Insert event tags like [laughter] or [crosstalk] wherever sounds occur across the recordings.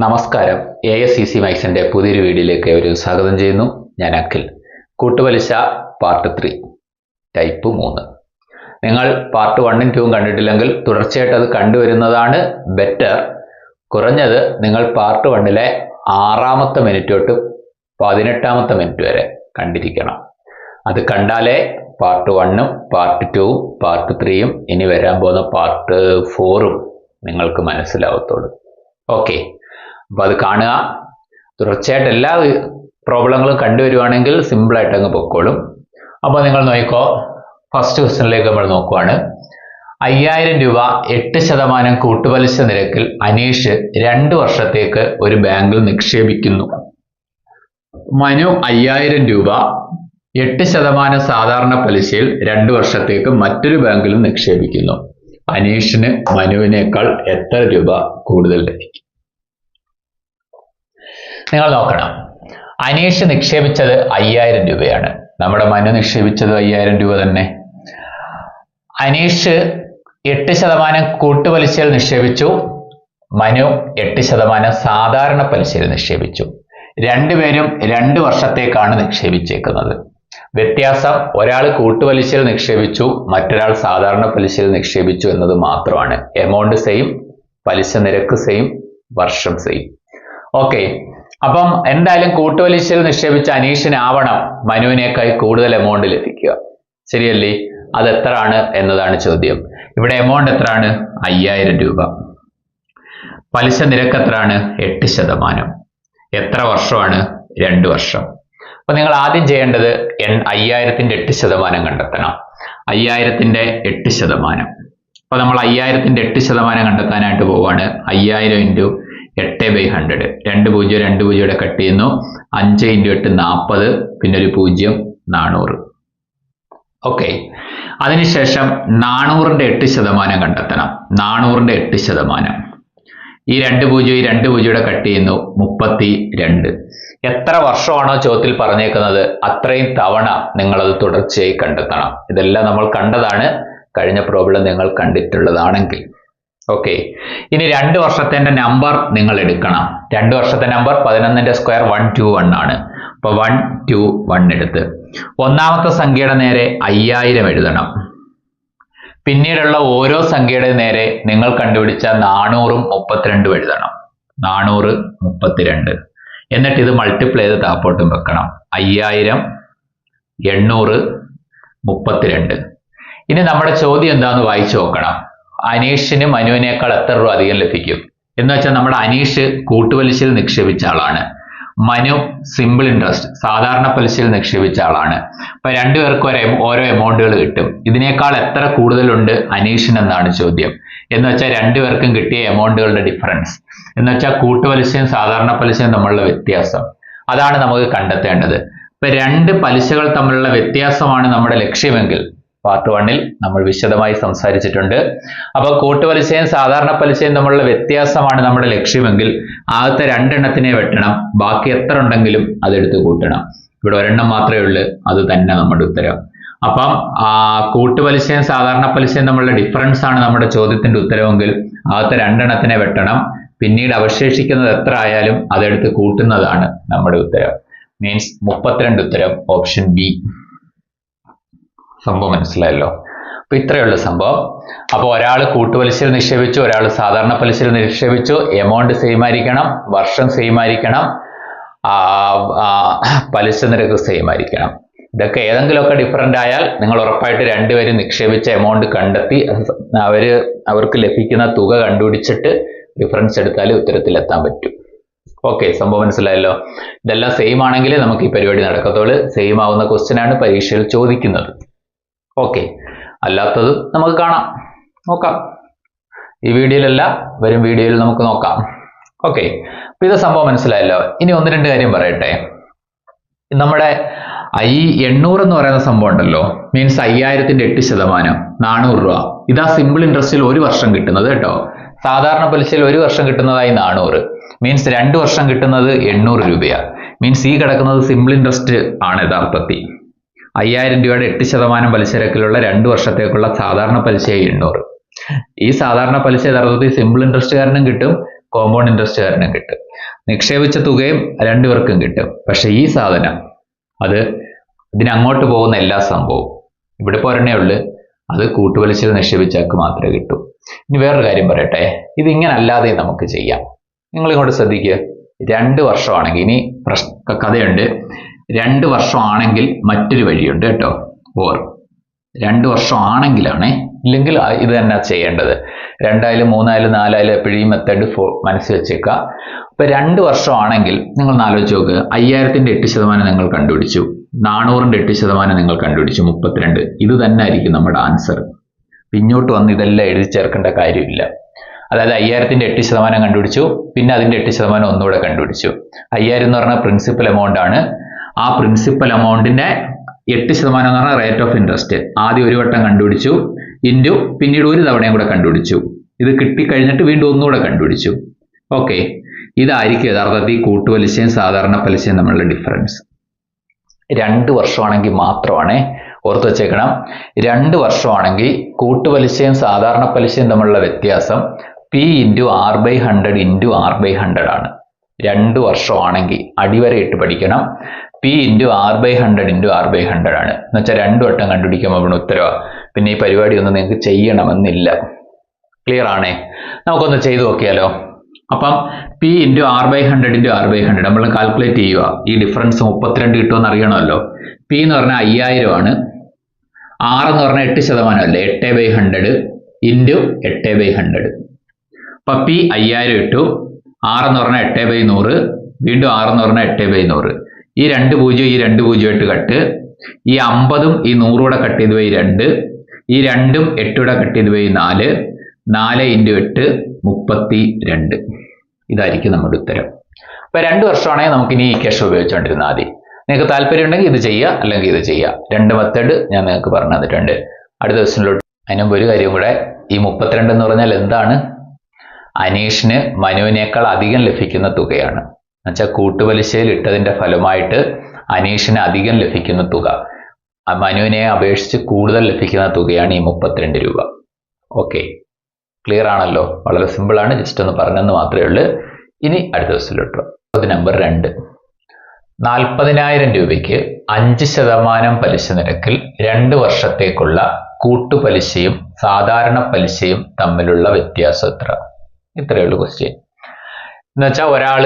നമസ്കാരം. A S C C മൈക്സിന്റെ പുതിയൊരു വീഡിയോയിലേക്ക് ഒരു സ്വാഗതം ചെയ്യുന്നു. ഞാൻ അഖിൽ. കൂട്ടുപലിശ പാർട്ട് ത്രീ ടൈപ്പ് മൂന്ന്. നിങ്ങൾ പാർട്ട് വണ്ണും ടൂവും കണ്ടിട്ടില്ലെങ്കിൽ തുടർച്ചയായിട്ട് അത് കണ്ടുവരുന്നതാണ് ബെറ്റർ കുറഞ്ഞത് നിങ്ങൾ പാർട്ട് വണ്ണിലെ ആറാമത്തെ മിനിറ്റ് തൊട്ട് പതിനെട്ടാമത്തെ മിനിറ്റ് വരെ കണ്ടിരിക്കണം. അത് കണ്ടാലേ പാർട്ട് വണ്ണും പാർട്ട് ടൂവും പാർട്ട് ത്രീയും ഇനി വരാൻ പോകുന്ന പാർട്ട് ഫോറും നിങ്ങൾക്ക് മനസ്സിലാവത്തുള്ളൂ. ഓക്കെ അപ്പോൾ അത് കാണുക. തുടർച്ചയായിട്ട് എല്ലാ പ്രോബ്ലങ്ങളും കണ്ടുവരുവാണെങ്കിൽ സിമ്പിളായിട്ട് അങ്ങ് പൊക്കോളും. അപ്പോൾ നിങ്ങൾ നോക്കിക്കോ ഫസ്റ്റ് ക്വസ്റ്റ്യനിലേക്ക് നമ്മൾ നോക്കുവാണ്. അയ്യായിരം രൂപ എട്ട് ശതമാനം കൂട്ടുപലിശ നിരക്കിൽ അനീഷ് രണ്ട് വർഷത്തേക്ക് ഒരു ബാങ്കിൽ നിക്ഷേപിക്കുന്നു. മനു അയ്യായിരം രൂപ എട്ട് ശതമാനം സാധാരണ പലിശയിൽ രണ്ട് വർഷത്തേക്ക് മറ്റൊരു ബാങ്കിലും നിക്ഷേപിക്കുന്നു. അനീഷിന് മനുവിനേക്കാൾ എത്ര രൂപ കൂടുതൽ ലഭിക്കും? നിങ്ങൾ നോക്കണം. അനീഷ് നിക്ഷേപിച്ചത് അയ്യായിരം രൂപയാണ്. നമ്മുടെ മനു നിക്ഷേപിച്ചത് അയ്യായിരം രൂപ തന്നെ. അനീഷ് എട്ട് ശതമാനം കൂട്ടുപലിശയിൽ നിക്ഷേപിച്ചു. മനു എട്ട് ശതമാനം സാധാരണ പലിശയിൽ നിക്ഷേപിച്ചു. രണ്ടുപേരും രണ്ട് വർഷത്തേക്കാണ് നിക്ഷേപിച്ചേക്കുന്നത്. വ്യത്യാസം ഒരാൾ കൂട്ടുപലിശയിൽ നിക്ഷേപിച്ചു മറ്റൊരാൾ സാധാരണ പലിശയിൽ നിക്ഷേപിച്ചു എന്നത് മാത്രമാണ്. എമൗണ്ട് സെയിം പലിശ നിരക്ക് സെയിം വർഷം സെയിം ഓക്കെ അപ്പം എന്തായാലും കൂട്ടുപലിശയിൽ നിക്ഷേപിച്ച അനീഷിനാവണം മനുവിനേക്കാൾ കൂടുതൽ എമൗണ്ട് ലഭിക്കുക ശരിയല്ലേ? അത് എത്രയാണ് എന്നതാണ് ചോദ്യം. ഇവിടെ എമൗണ്ട് എത്രയാണ്? അയ്യായിരം രൂപ. പലിശ നിരക്ക് എത്രയാണ്? എട്ട് ശതമാനം. എത്ര വർഷമാണ്? രണ്ട് വർഷം. അപ്പൊ നിങ്ങൾ ആദ്യം ചെയ്യേണ്ടത് എൺ അയ്യായിരത്തിന്റെ എട്ട് ശതമാനം കണ്ടെത്തണം. അയ്യായിരത്തിന്റെ എട്ട് ശതമാനം. അപ്പൊ നമ്മൾ അയ്യായിരത്തിന്റെ എട്ട് ശതമാനം കണ്ടെത്താനായിട്ട് പോവാണ്. അയ്യായിരം ഇന്റു എട്ട് ബൈ ഹൺഡ്രഡ് രണ്ട് പൂജ്യം രണ്ട് പൂജ്യം കട്ട് ചെയ്യുന്നു. അഞ്ച് ഇന്റു എട്ട് നാൽപ്പത് പിന്നെ ഒരു പൂജ്യം നാനൂറ്. ഓക്കെ അതിനുശേഷം നാനൂറിന്റെ എട്ട് ശതമാനം കണ്ടെത്തണം. നാനൂറിന്റെ എട്ട് ശതമാനം. ഈ രണ്ട് പൂജ്യം ഈ രണ്ട് പൂജ്യം കട്ട് ചെയ്യുന്നു. മുപ്പത്തി രണ്ട് എത്ര വർഷമാണോ ചോദ്യത്തിൽ പറഞ്ഞേക്കുന്നത്? അത്രയും തവണ നിങ്ങളത് തുടർച്ചയായി കണ്ടെത്തണം. ഇതെല്ലാം നമ്മൾ കണ്ടതാണ്. കഴിഞ്ഞ പ്രോബ്ലം നിങ്ങൾ കണ്ടിട്ടുള്ളതാണെങ്കിൽ. ഓക്കെ ഇനി രണ്ട് വർഷത്തെ നമ്പർ നിങ്ങൾ എടുക്കണം. രണ്ട് വർഷത്തെ നമ്പർ പതിനൊന്നിന്റെ സ്ക്വയർ വൺ ടു വൺ ആണ്. അപ്പൊ വൺ ടു വൺ എടുത്ത്. ഒന്നാമത്തെ സംഖ്യയുടെ നേരെ അയ്യായിരം എഴുതണം. പിന്നീടുള്ള ഓരോ സംഖ്യയുടെ നേരെ നിങ്ങൾ കണ്ടുപിടിച്ച നാനൂറും മുപ്പത്തിരണ്ടും എഴുതണം. നാനൂറ് മുപ്പത്തിരണ്ട്. എന്നിട്ട് ഇത് മൾട്ടിപ്ലൈ ചെയ്ത് താപ്പോട്ടും വെക്കണം. അയ്യായിരം എണ്ണൂറ് മുപ്പത്തിരണ്ട്. ഇനി നമ്മുടെ ചോദ്യം എന്താന്ന് വായിച്ചു നോക്കണം. അനീഷിന് മനുവിനേക്കാൾ എത്ര രൂപ അധികം ലഭിക്കും? എന്ന് വെച്ചാൽ നമ്മുടെ അനീഷ് കൂട്ടുപലിശയിൽ നിക്ഷേപിച്ച ആളാണ്. മനു സിമ്പിൾ ഇൻട്രസ്റ്റ് സാധാരണ പലിശയിൽ നിക്ഷേപിച്ച ആളാണ്. അപ്പൊ രണ്ടുപേർക്കും ഒരേ ഓരോ എമൗണ്ടുകൾ കിട്ടും. ഇതിനേക്കാൾ എത്ര കൂടുതലുണ്ട് അനീഷിന് എന്നാണ് ചോദ്യം. എന്ന് വെച്ചാൽ രണ്ടുപേർക്കും കിട്ടിയ എമൗണ്ടുകളുടെ ഡിഫറൻസ് എന്ന് വെച്ചാൽ കൂട്ടുപലിശയും സാധാരണ പലിശയും തമ്മിലുള്ള വ്യത്യാസം. അതാണ് നമുക്ക് കണ്ടെത്തേണ്ടത്. ഇപ്പൊ രണ്ട് പലിശകൾ തമ്മിലുള്ള വ്യത്യാസമാണ് നമ്മുടെ ലക്ഷ്യമെങ്കിൽ. പാർട്ട് വണ്ണിൽ നമ്മൾ വിശദമായി സംസാരിച്ചിട്ടുണ്ട്. അപ്പൊ കൂട്ടുപലിശയും സാധാരണ പലിശയും തമ്മിലുള്ള വ്യത്യാസമാണ് നമ്മുടെ ലക്ഷ്യമെങ്കിൽ ആദ്യത്തെ രണ്ടെണ്ണത്തിനെ വെട്ടണം. ബാക്കി എത്ര ഉണ്ടെങ്കിലും അതെടുത്ത് കൂട്ടണം. ഇവിടെ ഒരെണ്ണം മാത്രമേ ഉള്ളൂ അത് തന്നെ നമ്മുടെ ഉത്തരം. അപ്പം കൂട്ടുപലിശയും സാധാരണ പലിശയും തമ്മിലുള്ള ഡിഫറൻസ് ആണ് നമ്മുടെ ചോദ്യത്തിന്റെ ഉത്തരവെങ്കിൽ ആദ്യത്തെ രണ്ടെണ്ണത്തിനെ വെട്ടണം. പിന്നീട് അവശേഷിക്കുന്നത് എത്ര ആയാലും അതെടുത്ത് കൂട്ടുന്നതാണ് നമ്മുടെ ഉത്തരം. മീൻസ് മുപ്പത്തിരണ്ട് ഉത്തരം ഓപ്ഷൻ ബി സംഭവം മനസ്സിലായല്ലോ. അപ്പൊ ഇത്രയുള്ള സംഭവം. അപ്പോൾ ഒരാൾ കൂട്ടുപലിശയിൽ നിക്ഷേപിച്ചു ഒരാൾ സാധാരണ പലിശയിൽ നിക്ഷേപിച്ചു. എമൗണ്ട് സെയിം ആയിരിക്കണം വർഷം സെയിം ആയിരിക്കണം. പലിശ നിരക്ക് സെയിം ആയിരിക്കണം. ഇതൊക്കെ ഏതെങ്കിലുമൊക്കെ ഡിഫറന്റ് ആയാൽ നിങ്ങൾ ഉറപ്പായിട്ട് രണ്ടുപേരും നിക്ഷേപിച്ച എമൗണ്ട് കണ്ടെത്തി അവർ അവർക്ക് ലഭിക്കുന്ന തുക കണ്ടുപിടിച്ചിട്ട് ഡിഫറൻസ് എടുത്താൽ ഉത്തരത്തിലെത്താൻ പറ്റും. ഓക്കെ സംഭവം മനസ്സിലായല്ലോ. ഇതെല്ലാം സെയിം ആണെങ്കിൽ നമുക്ക് ഈ പരിപാടി നടക്കത്തുള്ളൂ. സെയിം ആവുന്ന ക്വസ്റ്റ്യനാണ് പരീക്ഷയിൽ ചോദിക്കുന്നത്. ഓക്കെ. അല്ലാത്തത് നമുക്ക് കാണാം. നോക്കാം. ഈ വീഡിയോയിലല്ല വരും വീഡിയോയിൽ നമുക്ക് നോക്കാം. ഓക്കെ. അപ്പൊ ഇത് സംഭവം മനസ്സിലായല്ലോ. ഇനി ഒന്ന് രണ്ട് കാര്യം പറയട്ടെ. നമ്മുടെ ഈ എണ്ണൂറ് എന്ന് പറയുന്ന സംഭവം ഉണ്ടല്ലോ. മീൻസ് അയ്യായിരത്തിന്റെ എട്ട് ശതമാനം നാനൂറ് രൂപ. ഇതാ സിമ്പിൾ ഇൻട്രസ്റ്റിൽ ഒരു വർഷം കിട്ടുന്നത് കേട്ടോ. സാധാരണ പലിശയിൽ ഒരു വർഷം കിട്ടുന്നതായി നാനൂറ്. മീൻസ് രണ്ട് വർഷം കിട്ടുന്നത് എണ്ണൂറ് രൂപയാണ് മീൻസ് ഈ കിടക്കുന്നത് സിമ്പിൾ ഇൻട്രസ്റ്റ് ആണ് യഥാർത്ഥത്തിൽ. അയ്യായിരം രൂപയുടെ എട്ട് ശതമാനം പലിശ നിരക്കിലുള്ള രണ്ട് വർഷത്തേക്കുള്ള സാധാരണ പലിശയായി എണ്ണൂറ്. ഈ സാധാരണ പലിശ യഥാർത്ഥത്തിൽ സിമ്പിൾ ഇൻട്രസ്റ്റുകാരനും കിട്ടും കോമ്പൗണ്ട് ഇൻട്രസ്റ്റുകാരനും കിട്ടും. നിക്ഷേപിച്ച തുകയും രണ്ടുപേർക്കും കിട്ടും. പക്ഷെ ഈ സാധനം അത് ഇതിനങ്ങോട്ട് പോകുന്ന എല്ലാ സംഭവവും ഇവിടെ പോരണേ ഉള്ളു അത് കൂട്ടുപലിശയിൽ നിക്ഷേപിച്ചാൽക്ക് മാത്രമേ കിട്ടൂ. ഇനി വേറൊരു കാര്യം പറയട്ടെ. ഇത് ഇങ്ങനെ അല്ലാതെ നമുക്ക് ചെയ്യാം. നിങ്ങൾ ഇങ്ങോട്ട് ശ്രദ്ധിക്കുക രണ്ട് വർഷമാണെങ്കിൽ ഇനി പ്രശ്ന കഥയുണ്ട്. രണ്ട് വർഷമാണെങ്കിൽ മറ്റൊരു വഴിയുണ്ട് കേട്ടോ. ഓർ രണ്ട് വർഷം ആണെങ്കിലാണ് ഇല്ലെങ്കിൽ ഇത് തന്നെ ചെയ്യേണ്ടത്. രണ്ടായാലും മൂന്നായാലും നാലായാലും എപ്പോഴും ഈ മെത്തേഡ് ഫോ മനസ്സിൽ വെച്ചേക്കുക. അപ്പം രണ്ട് വർഷമാണെങ്കിൽ നിങ്ങൾ ആലോചിച്ച് നോക്കുക അയ്യായിരത്തിന്റെ എട്ട് ശതമാനം നിങ്ങൾ കണ്ടുപിടിച്ചു. നാനൂറിന്റെ എട്ട് ശതമാനം നിങ്ങൾ കണ്ടുപിടിച്ചു. മുപ്പത്തിരണ്ട്. ഇത് തന്നെ ആയിരിക്കും നമ്മുടെ ആൻസർ പിന്നോട്ട് വന്ന് ഇതെല്ലാം എഴുതി ചേർക്കേണ്ട കാര്യമില്ല. അതായത് അയ്യായിരത്തിന്റെ എട്ട് ശതമാനം കണ്ടുപിടിച്ചു. പിന്നെ അതിന്റെ എട്ട് ശതമാനം ഒന്നുകൂടെ കണ്ടുപിടിച്ചു. അയ്യായിരം എന്ന് പറഞ്ഞാൽ പ്രിൻസിപ്പൽ എമൗണ്ട് ആണ്. ആ പ്രിൻസിപ്പൽ എമൗണ്ടിന്റെ എട്ട് ശതമാനം എന്ന് പറഞ്ഞാൽ റേറ്റ് ഓഫ് ഇൻട്രസ്റ്റ് ആദ്യം ഒരു വട്ടം കണ്ടുപിടിച്ചു. ഇന്റു പിന്നീട് ഒരു തവണയും കൂടെ കണ്ടുപിടിച്ചു. ഇത് കിട്ടിക്കഴിഞ്ഞിട്ട് വീണ്ടും ഒന്നുകൂടെ കണ്ടുപിടിച്ചു. ഓക്കെ ഇതായിരിക്കും യഥാർത്ഥത്തിൽ കൂട്ടുപലിശയും സാധാരണ പലിശയും തമ്മിലുള്ള ഡിഫറൻസ് രണ്ട് വർഷമാണെങ്കിൽ മാത്രമാണ് ഓർത്ത് വെച്ചേക്കണം. രണ്ട് വർഷമാണെങ്കിൽ കൂട്ടുപലിശയും സാധാരണ പലിശയും തമ്മിലുള്ള വ്യത്യാസം P into R by hundred into R by hundred ആണ്. രണ്ട് വർഷമാണെങ്കിൽ അടിവരയിട്ട് പഠിക്കണം. P into R by hundred into R by hundred ആണ്. എന്ന് വെച്ചാൽ രണ്ടു വട്ടം കണ്ടുപിടിക്കുമ്പോൾ അവിടെ ഉത്തരവാ. പിന്നെ ഈ പരിപാടി ഒന്നും നിങ്ങൾക്ക് ചെയ്യണമെന്നില്ല. ക്ലിയർ ആണേ? നമുക്കൊന്ന് ചെയ്തു നോക്കിയാലോ? അപ്പം P into R by hundred into R by hundred നമ്മൾ കാൽക്കുലേറ്റ് ചെയ്യുക ഈ ഡിഫറൻസ് മുപ്പത്തിരണ്ട് കിട്ടുമെന്ന് അറിയണമല്ലോ. പി എന്ന് പറഞ്ഞാൽ അയ്യായിരം ആണ്. ആർ എന്ന് പറഞ്ഞാൽ എട്ട് ശതമാനം അല്ലേ? എട്ട് ബൈ ഹൺഡ്രഡ് ഇന്റു എട്ട് ബൈ ഹൺഡ്രഡ് അപ്പം പി അയ്യായിരം ഇട്ടു. ആർ എന്ന് പറഞ്ഞാൽ എട്ട് ബൈ നൂറ്. വീണ്ടും ആർ എന്ന് പറഞ്ഞാൽ എട്ട് ബൈ നൂറ്. ഈ രണ്ട് പൂജ്യം ഈ രണ്ട് പൂജ്യമായിട്ട് കട്ട്. ഈ അമ്പതും ഈ നൂറൂടെ കട്ട് ചെയ്ത് പോയി രണ്ട്. ഈ രണ്ടും എട്ടൂടെ കട്ട് ചെയ്ത് പോയി നാല്. നാല് ഇന്റു എട്ട് മുപ്പത്തി രണ്ട്. ഇതായിരിക്കും നമ്മുടെ ഉത്തരം. അപ്പൊ രണ്ട് വർഷമാണെങ്കിൽ നമുക്ക് ഇനി ഈ ക്യാഷ് ഉപയോഗിച്ചുകൊണ്ടിരുന്നാൽ മതി. നിങ്ങൾക്ക് താല്പര്യം ഉണ്ടെങ്കിൽ ഇത് ചെയ്യുക അല്ലെങ്കിൽ ഇത് ചെയ്യുക. രണ്ട് മെത്തേഡ് ഞാൻ നിങ്ങൾക്ക് പറഞ്ഞു തന്നിട്ടുണ്ട്. അടുത്ത ദിവസത്തിലോട്ട് അതിന് ഒരു കാര്യം കൂടെ. ഈ മുപ്പത്തിരണ്ട് എന്ന് പറഞ്ഞാൽ എന്താണ്? അനീഷിന് മനുവിനേക്കാൾ അധികം ലഭിക്കുന്ന തുകയാണ്. എന്നുവെച്ചാൽ കൂട്ടുപലിശയിൽ ഇട്ടതിന്റെ ഫലമായിട്ട് അനീഷിന് അധികം ലഭിക്കുന്ന തുക. മനുവിനെ അപേക്ഷിച്ച് കൂടുതൽ ലഭിക്കുന്ന തുകയാണ് ഈ മുപ്പത്തിരണ്ട് രൂപ. ഓക്കെ. ക്ലിയർ ആണല്ലോ? വളരെ സിമ്പിൾ ആണ്. ജസ്റ്റ് ഒന്ന് പറഞ്ഞെന്ന് മാത്രമേ ഉള്ളൂ. ഇനി അടുത്ത ദിവസത്തിലോട്ട് നമ്പർ രണ്ട്. നാൽപ്പതിനായിരം രൂപയ്ക്ക് അഞ്ച് ശതമാനം പലിശ നിരക്കിൽ രണ്ട് വർഷത്തേക്കുള്ള കൂട്ടുപലിശയും സാധാരണ പലിശയും തമ്മിലുള്ള വ്യത്യാസം എത്ര? ഇത്രയേ ഉള്ളൂ ക്വസ്റ്റ്യൻ എന്നുവെച്ചാൽ ഒരാൾ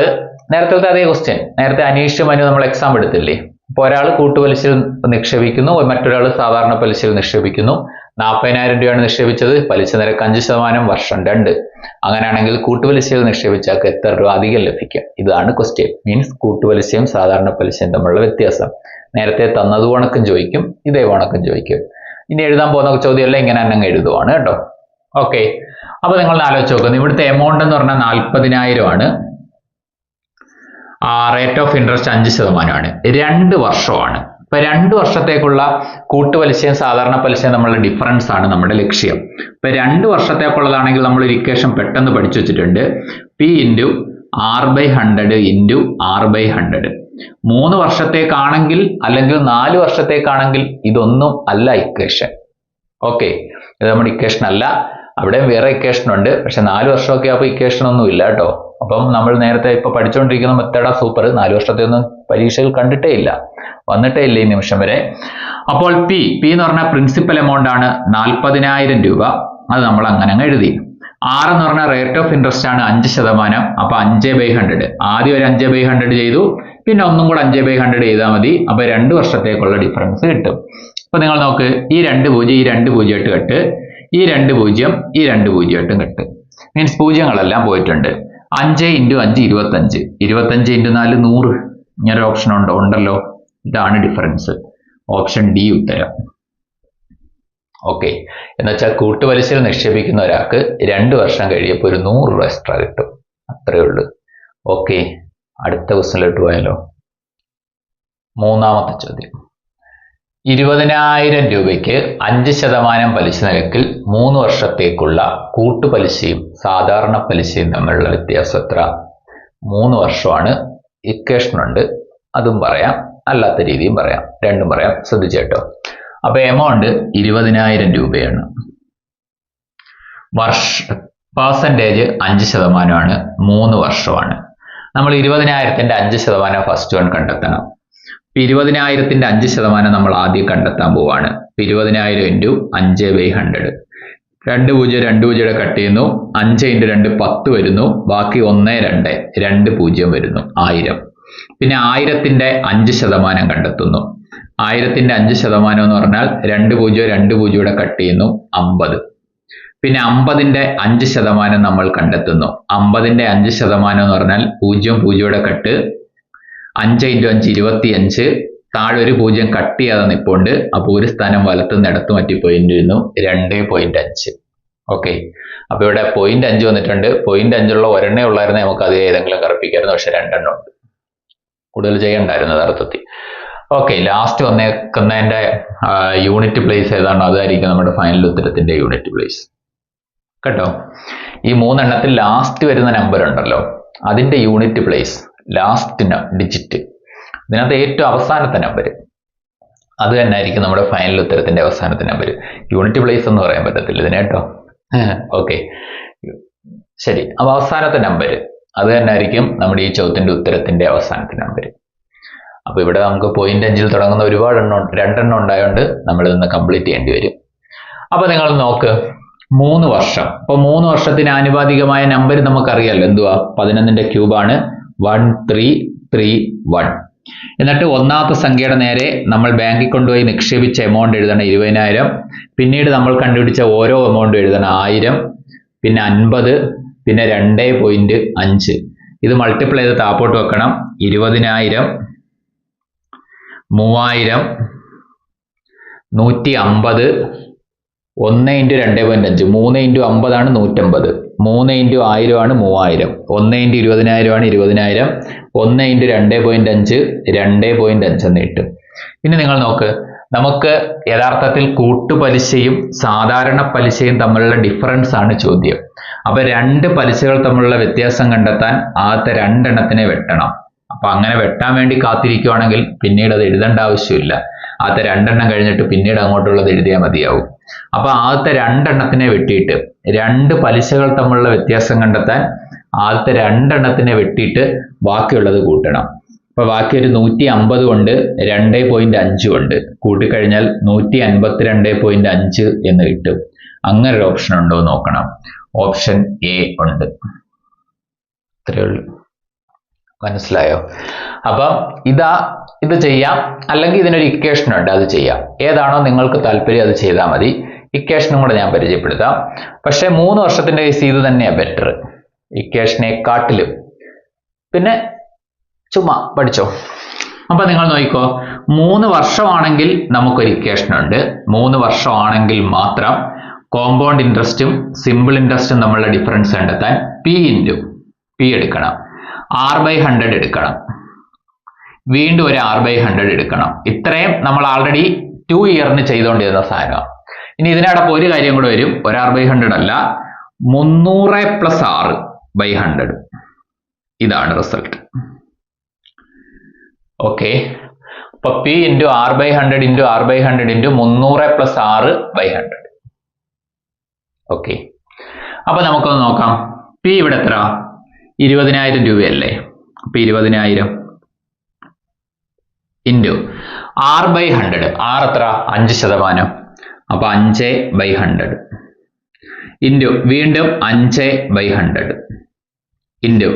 നേരത്തെ അതേ ക്വസ്റ്റ്യൻ നേരത്തെ അനീഷ് മനു നമ്മൾ എക്സാം എടുത്തില്ലേ? അപ്പൊ ഒരാൾ കൂട്ടുപലിശയിൽ നിക്ഷേപിക്കുന്നു മറ്റൊരാൾ സാധാരണ പലിശയിൽ നിക്ഷേപിക്കുന്നു. നാൽപ്പതിനായിരം രൂപയാണ് നിക്ഷേപിച്ചത് പലിശ നിരക്ക് അഞ്ച് ശതമാനം വർഷം രണ്ട്. അങ്ങനെയാണെങ്കിൽ കൂട്ടുപലിശയിൽ നിക്ഷേപിച്ചാൽ എത്ര രൂപ അധികം ലഭിക്കും? ഇതാണ് ക്വസ്റ്റ്യൻ മീൻസ് കൂട്ടുപലിശയും സാധാരണ പലിശയും തമ്മിലുള്ള വ്യത്യാസം. നേരത്തെ തന്നത് കണക്കും ചോദിക്കും ഇതേ കണക്കും ചോദിക്കും. ഇനി എഴുതാൻ പോകുന്ന ചോദ്യമല്ല ഇങ്ങനെ തന്നെ എഴുതുവാണ് കേട്ടോ. ഓക്കെ അപ്പോൾ നിങ്ങൾ ആലോചിച്ച് നോക്കുന്നു ഇവിടുത്തെ എമൗണ്ട് എന്ന് പറഞ്ഞാൽ നാൽപ്പതിനായിരം ആണ് റേറ്റ് ഓഫ് ഇൻട്രസ്റ്റ് അഞ്ച് ശതമാനമാണ്. രണ്ട് വർഷമാണ്. ഇപ്പൊ രണ്ട് വർഷത്തേക്കുള്ള കൂട്ടുപലിശയും സാധാരണ പലിശയും നമ്മളുടെ ഡിഫറൻസ് ആണ് നമ്മുടെ ലക്ഷ്യം. ഇപ്പൊ രണ്ട് വർഷത്തേക്കുള്ളതാണെങ്കിൽ നമ്മൾ ഒരു ഇക്വേഷൻ പെട്ടെന്ന് പഠിച്ചു വെച്ചിട്ടുണ്ട്. P into R by hundred into R by hundred മൂന്ന് വർഷത്തേക്കാണെങ്കിൽ അല്ലെങ്കിൽ നാല് വർഷത്തേക്കാണെങ്കിൽ ഇതൊന്നും അല്ല ഇക്വേഷൻ ഓക്കെ ഇത് നമ്മുടെ ഇക്വേഷൻ അല്ല. അവിടെയും വേറെ ഇക്വേഷൻ ഉണ്ട്. പക്ഷെ നാല് വർഷമൊക്കെ ആകുമ്പോൾ ഇക്വേഷൻ ഒന്നും ഇല്ല കേട്ടോ. അപ്പം നമ്മൾ നേരത്തെ ഇപ്പൊ പഠിച്ചുകൊണ്ടിരിക്കുന്ന മെത്തേഡാ സൂപ്പർ. നാല് വർഷത്തെ ഒന്നും പരീക്ഷയിൽ കണ്ടിട്ടേ ഇല്ല വന്നിട്ടേ ഇല്ല ഈ നിമിഷം വരെ. അപ്പോൾ പി പി എന്ന് പറഞ്ഞാൽ പ്രിൻസിപ്പൽ എമൗണ്ട് ആണ് നാൽപ്പതിനായിരം രൂപ. അത് നമ്മൾ അങ്ങനെ അങ്ങ് എഴുതി. ആർ എന്ന് പറഞ്ഞാൽ റേറ്റ് ഓഫ് ഇൻട്രസ്റ്റ് ആണ് അഞ്ച് ശതമാനം. അപ്പൊ അഞ്ച് ബൈ ഹൺഡ്രഡ് ആദ്യം ഒരു അഞ്ച് ബൈ ഹൺഡ്രഡ് ചെയ്തു. പിന്നെ ഒന്നും കൂടെ അഞ്ച് ബൈ ഹൺഡ്രഡ് ചെയ്താൽ മതി. അപ്പൊ രണ്ട് വർഷത്തേക്കുള്ള ഡിഫറൻസ് കിട്ടും. അപ്പൊ നിങ്ങൾ നോക്ക്. ഈ രണ്ട് പൂജ്യം ഈ രണ്ട് പൂജ്യമായിട്ട് കെട്ട്. ഈ രണ്ട് പൂജ്യം ഈ രണ്ട് പൂജ്യമായിട്ടും കെട്ട്. മീൻസ് പൂജ്യങ്ങളെല്ലാം പോയിട്ടുണ്ട്. അഞ്ച് ഇന്റു അഞ്ച് ഇരുപത്തഞ്ച്. ഇരുപത്തഞ്ച് ഇന്റു നാല് നൂറ്. ഇങ്ങനൊരു ഓപ്ഷൻ ഉണ്ടോ. ഉണ്ടല്ലോ. ഇതാണ് ഡിഫറൻസ് ഓപ്ഷൻ ഡി ഉത്തരം. ഓക്കെ എന്നുവെച്ചാൽ കൂട്ടുപലിശയിൽ നിക്ഷേപിക്കുന്ന ഒരാൾക്ക് രണ്ട് വർഷം കഴിയപ്പോൾ ഒരു നൂറ് രൂപ എക്സ്ട്രാ കിട്ടും. അത്രയേ ഉള്ളൂ. ഓക്കെ അടുത്ത ക്വസ്റ്റിനിലോട്ട് പോയാലോ. മൂന്നാമത്തെ ചോദ്യം. ഇരുപതിനായിരം രൂപയ്ക്ക് അഞ്ച് ശതമാനം പലിശ നിരക്കിൽ മൂന്ന് വർഷത്തേക്കുള്ള കൂട്ടുപലിശയും സാധാരണ പലിശയും തമ്മിലുള്ള വ്യത്യാസം എത്ര? മൂന്ന് വർഷമാണ്. ഇക്വേഷനുണ്ട് അതും പറയാം. അല്ലാത്ത രീതിയും പറയാം. രണ്ടും പറയാം. ശ്രദ്ധിച്ചേട്ടോ അപ്പൊ എമൗണ്ട് ഇരുപതിനായിരം രൂപയാണ്. വർഷ പെർസെന്റേജ് അഞ്ച് ശതമാനമാണ്. മൂന്ന് വർഷമാണ്. നമ്മൾ ഇരുപതിനായിരത്തിന്റെ അഞ്ച് ശതമാനം ഫസ്റ്റ് വൺ കണ്ടെത്തണം. ഇരുപതിനായിരത്തിന്റെ അഞ്ച് ശതമാനം നമ്മൾ ആദ്യം കണ്ടെത്താൻ പോവാണ്. ഇരുപതിനായിരം ഇന്റു അഞ്ച് ബൈ ഹൺഡ്രഡ് രണ്ട് പൂജ്യം രണ്ട് പൂജ്യം കട്ട് ചെയ്യുന്നു. അഞ്ച് ഇന്റു രണ്ട് പത്ത് വരുന്നു. ബാക്കി ഒന്ന് രണ്ട് രണ്ട് പൂജ്യം വരുന്നു. ആയിരം. പിന്നെ ആയിരത്തിന്റെ അഞ്ച് ശതമാനം കണ്ടെത്തുന്നു. ആയിരത്തിന്റെ അഞ്ച് ശതമാനം എന്ന് പറഞ്ഞാൽ രണ്ട് പൂജ്യം രണ്ട് പൂജ്യം കൂടെ കട്ട് ചെയ്യുന്നു. അമ്പത്. പിന്നെ അമ്പതിന്റെ അഞ്ച് ശതമാനം നമ്മൾ കണ്ടെത്തുന്നു. അമ്പതിന്റെ അഞ്ച് ശതമാനം എന്ന് പറഞ്ഞാൽ പൂജ്യം പൂജ്യയുടെ കട്ട് അഞ്ച് ഇന്റു അഞ്ച് ഇരുപത്തി അഞ്ച്. താഴെ ഒരു പൂജ്യം കട്ട് ചെയ്യാതെ നിൽപ്പുണ്ട് അപ്പോൾ ഒരു സ്ഥാനം വലത്തുനിന്ന് ഇടത്ത് മാറ്റി പോയിന്റ് വരുന്നു രണ്ട് പോയിന്റ് അഞ്ച്. ഓക്കെ അപ്പൊ ഇവിടെ പോയിന്റ് അഞ്ച് വന്നിട്ടുണ്ട്. പോയിന്റ് അഞ്ചുള്ള ഒരെണ്ണേ ഉള്ളായിരുന്നു നമുക്ക് അത് ഏതെങ്കിലും കറപ്പിക്കായിരുന്നു. പക്ഷെ രണ്ടെണ്ണം ഉണ്ട്. കൂടുതൽ ചെയ്യണ്ടായിരുന്നു യഥാർത്ഥത്തിൽ. ഓക്കെ ലാസ്റ്റ് വന്നേക്കുന്നതിന്റെ യൂണിറ്റ് പ്ലേസ് ഏതാണോ അതായിരിക്കും നമ്മുടെ ഫൈനൽ ഉത്തരത്തിന്റെ യൂണിറ്റ് പ്ലേസ് കേട്ടോ? ഈ മൂന്നെണ്ണത്തിൽ ലാസ്റ്റ് വരുന്ന നമ്പർ ഉണ്ടല്ലോ. അതിന്റെ യൂണിറ്റ് പ്ലേസ് ലാസ്റ്റ് ഡിജിറ്റ് ഇതിനകത്ത് ഏറ്റവും അവസാനത്തെ നമ്പർ അത് തന്നെ ആയിരിക്കും നമ്മുടെ ഫൈനൽ ഉത്തരത്തിന്റെ അവസാനത്തെ നമ്പർ യൂണിറ്റ് പ്ലേസ് എന്ന് പറയാൻ പറ്റത്തില്ല ഇതിന് കേട്ടോ. [laughs] ഓക്കെ ശരി. അപ്പൊ അവസാനത്തെ നമ്പർ അത് തന്നെ ആയിരിക്കും നമ്മുടെ ഈ ചോദ്യത്തിന്റെ ഉത്തരത്തിന്റെ അവസാനത്തെ നമ്പർ അപ്പോൾ ഇവിടെ നമുക്ക് പോയിന്റ് അഞ്ചിൽ തുടങ്ങുന്ന ഒരുപാട് എണ്ണം രണ്ടെണ്ണം ഉണ്ടായതുകൊണ്ട് നമ്മൾ ഇതൊന്ന് കംപ്ലീറ്റ് ചെയ്യേണ്ടി വരും. അപ്പോൾ നിങ്ങൾ നോക്ക്. മൂന്ന് വർഷം. അപ്പോൾ മൂന്ന് വർഷത്തിന് ആനുപാതികമായ നമ്പർ നമുക്കറിയാമല്ലോ എന്തുവാ? പതിനൊന്നിന്റെ ക്യൂബാണ് വൺ ത്രീ ത്രീ വൺ എന്നിട്ട് ഒന്നാമത്തെ സംഖ്യയുടെ നേരെ നമ്മൾ ബാങ്കിൽ കൊണ്ടുപോയി നിക്ഷേപിച്ച എമൗണ്ട് എഴുതണം ഇരുപതിനായിരം. പിന്നീട് നമ്മൾ കണ്ടുപിടിച്ച ഓരോ എമൗണ്ടും എഴുതണം ആയിരം. പിന്നെ അൻപത് പിന്നെ രണ്ട് പോയിന്റ് അഞ്ച്. ഇത് മൾട്ടിപ്ലൈ ചെയ്ത് താപ്പോട്ട് വെക്കണം. ഇരുപതിനായിരം മൂവായിരം നൂറ്റി അമ്പത് ഒന്ന് ഇന്റു രണ്ട് പോയിന്റ് അഞ്ച്. മൂന്ന് ഇന്റു അമ്പതാണ് നൂറ്റമ്പത്. മൂന്ന് ഇന്റു ആയിരമാണ് മൂവായിരം. ഒന്ന് ഇന്റു ഇരുപതിനായിരമാണ് ഇരുപതിനായിരം. ഒന്ന് ഇന്റു രണ്ട് പോയിന്റ് അഞ്ച് രണ്ട് പോയിന്റ് അഞ്ച് എന്ന് കിട്ടും. പിന്നെ നിങ്ങൾ നോക്ക്. നമുക്ക് യഥാർത്ഥത്തിൽ കൂട്ടുപലിശയും സാധാരണ പലിശയും തമ്മിലുള്ള ഡിഫറൻസ് ആണ് ചോദ്യം. അപ്പൊ രണ്ട് പലിശകൾ തമ്മിലുള്ള വ്യത്യാസം കണ്ടെത്താൻ ആദ്യത്തെ രണ്ടെണ്ണത്തിനെ വെട്ടണം. അപ്പൊ അങ്ങനെ വെട്ടാൻ വേണ്ടി കാത്തിരിക്കുവാണെങ്കിൽ പിന്നീട് അത് എഴുതേണ്ട ആവശ്യമില്ല. ആദ്യത്തെ രണ്ടെണ്ണം കഴിഞ്ഞിട്ട് പിന്നീട് അങ്ങോട്ടുള്ളത് എഴുതിയാൽ മതിയാവും. അപ്പൊ ആദ്യത്തെ രണ്ടെണ്ണത്തിനെ വെട്ടിയിട്ട് രണ്ട് പലിശകൾ തമ്മിലുള്ള വ്യത്യാസം കണ്ടെത്താൻ ആദ്യത്തെ രണ്ടെണ്ണത്തിനെ വെട്ടിയിട്ട് ബാക്കിയുള്ളത് കൂട്ടണം. അപ്പൊ ബാക്കി ഒരു നൂറ്റി അമ്പത് കൊണ്ട് രണ്ട് പോയിന്റ് അഞ്ച് കൊണ്ട് കൂട്ടിക്കഴിഞ്ഞാൽ നൂറ്റി അൻപത്തിരണ്ട് പോയിന്റ് അഞ്ച് എന്ന് കിട്ടും. അങ്ങനെ ഒരു ഓപ്ഷൻ ഉണ്ടോ എന്ന് നോക്കണം. ഓപ്ഷൻ എ ഉണ്ട്. അത്രയേ ഉള്ളൂ. മനസ്സിലായോ? അപ്പം ഇതാ ഇത് ചെയ്യാം. അല്ലെങ്കിൽ ഇതിനൊരു ഇക്വേഷൻ ഉണ്ട് അത് ചെയ്യാം. ഏതാണോ നിങ്ങൾക്ക് താല്പര്യം അത് ചെയ്താൽ മതി. ഇക്വേഷനും കൂടെ ഞാൻ പരിചയപ്പെടുത്താം. പക്ഷേ മൂന്ന് വർഷത്തിന്റെ കേസ് ഇത് തന്നെയാണ് ബെറ്റർ ഇക്വേഷനെക്കാട്ടിലും പിന്നെ ചുമ്മാ പഠിച്ചോ. അപ്പൊ നിങ്ങൾ നോക്കിക്കോ മൂന്ന് വർഷമാണെങ്കിൽ നമുക്കൊരു ഇക്വേഷൻ ഉണ്ട്. മൂന്ന് വർഷമാണെങ്കിൽ മാത്രം കോമ്പൗണ്ട് ഇൻട്രസ്റ്റും സിമ്പിൾ ഇൻട്രസ്റ്റും തമ്മിലുള്ള ഡിഫറൻസ് കണ്ടെത്താൻ പി ഇന്റു പി എടുക്കണം. ആർ ബൈ ഹൺഡ്രഡ് എടുക്കണം. വീണ്ടും ഒരു ആർ ബൈ ഹൺഡ്രഡ് എടുക്കണം. ഇത്രയും നമ്മൾ ആൾറെഡി ടു ഇയറിന് ചെയ്തുകൊണ്ടിരുന്ന സാധനമാണ് ഇനി ഇതിനടപ്പ് ഒരു കാര്യം കൂടെ വരും. ഒരു ആർ ബൈ ഹൺഡ്രഡ് അല്ല മുന്നൂറ് പ്ലസ് ആറ് ബൈ ഹൺഡ്രഡ് ഇതാണ് റിസൾട്ട് ഓക്കെ അപ്പൊ P into R by hundred into R by hundred into മുന്നൂറ് പ്ലസ് ആറ് ബൈ ഹൺഡ്രഡ് ഓക്കെ അപ്പൊ നമുക്കൊന്ന് നോക്കാം. പി ഇവിടെ എത്ര ഇരുപതിനായിരം രൂപയല്ലേ? അപ്പൊ ഇരുപതിനായിരം. Into R by hundred R എത്ര? അഞ്ച് ശതമാനം. അപ്പോൾ അഞ്ച് ബൈ ഹൺഡ്രഡ് ഇന്റു വീണ്ടും അഞ്ച് ബൈ ഹൺഡ്രഡ് ഇന്റു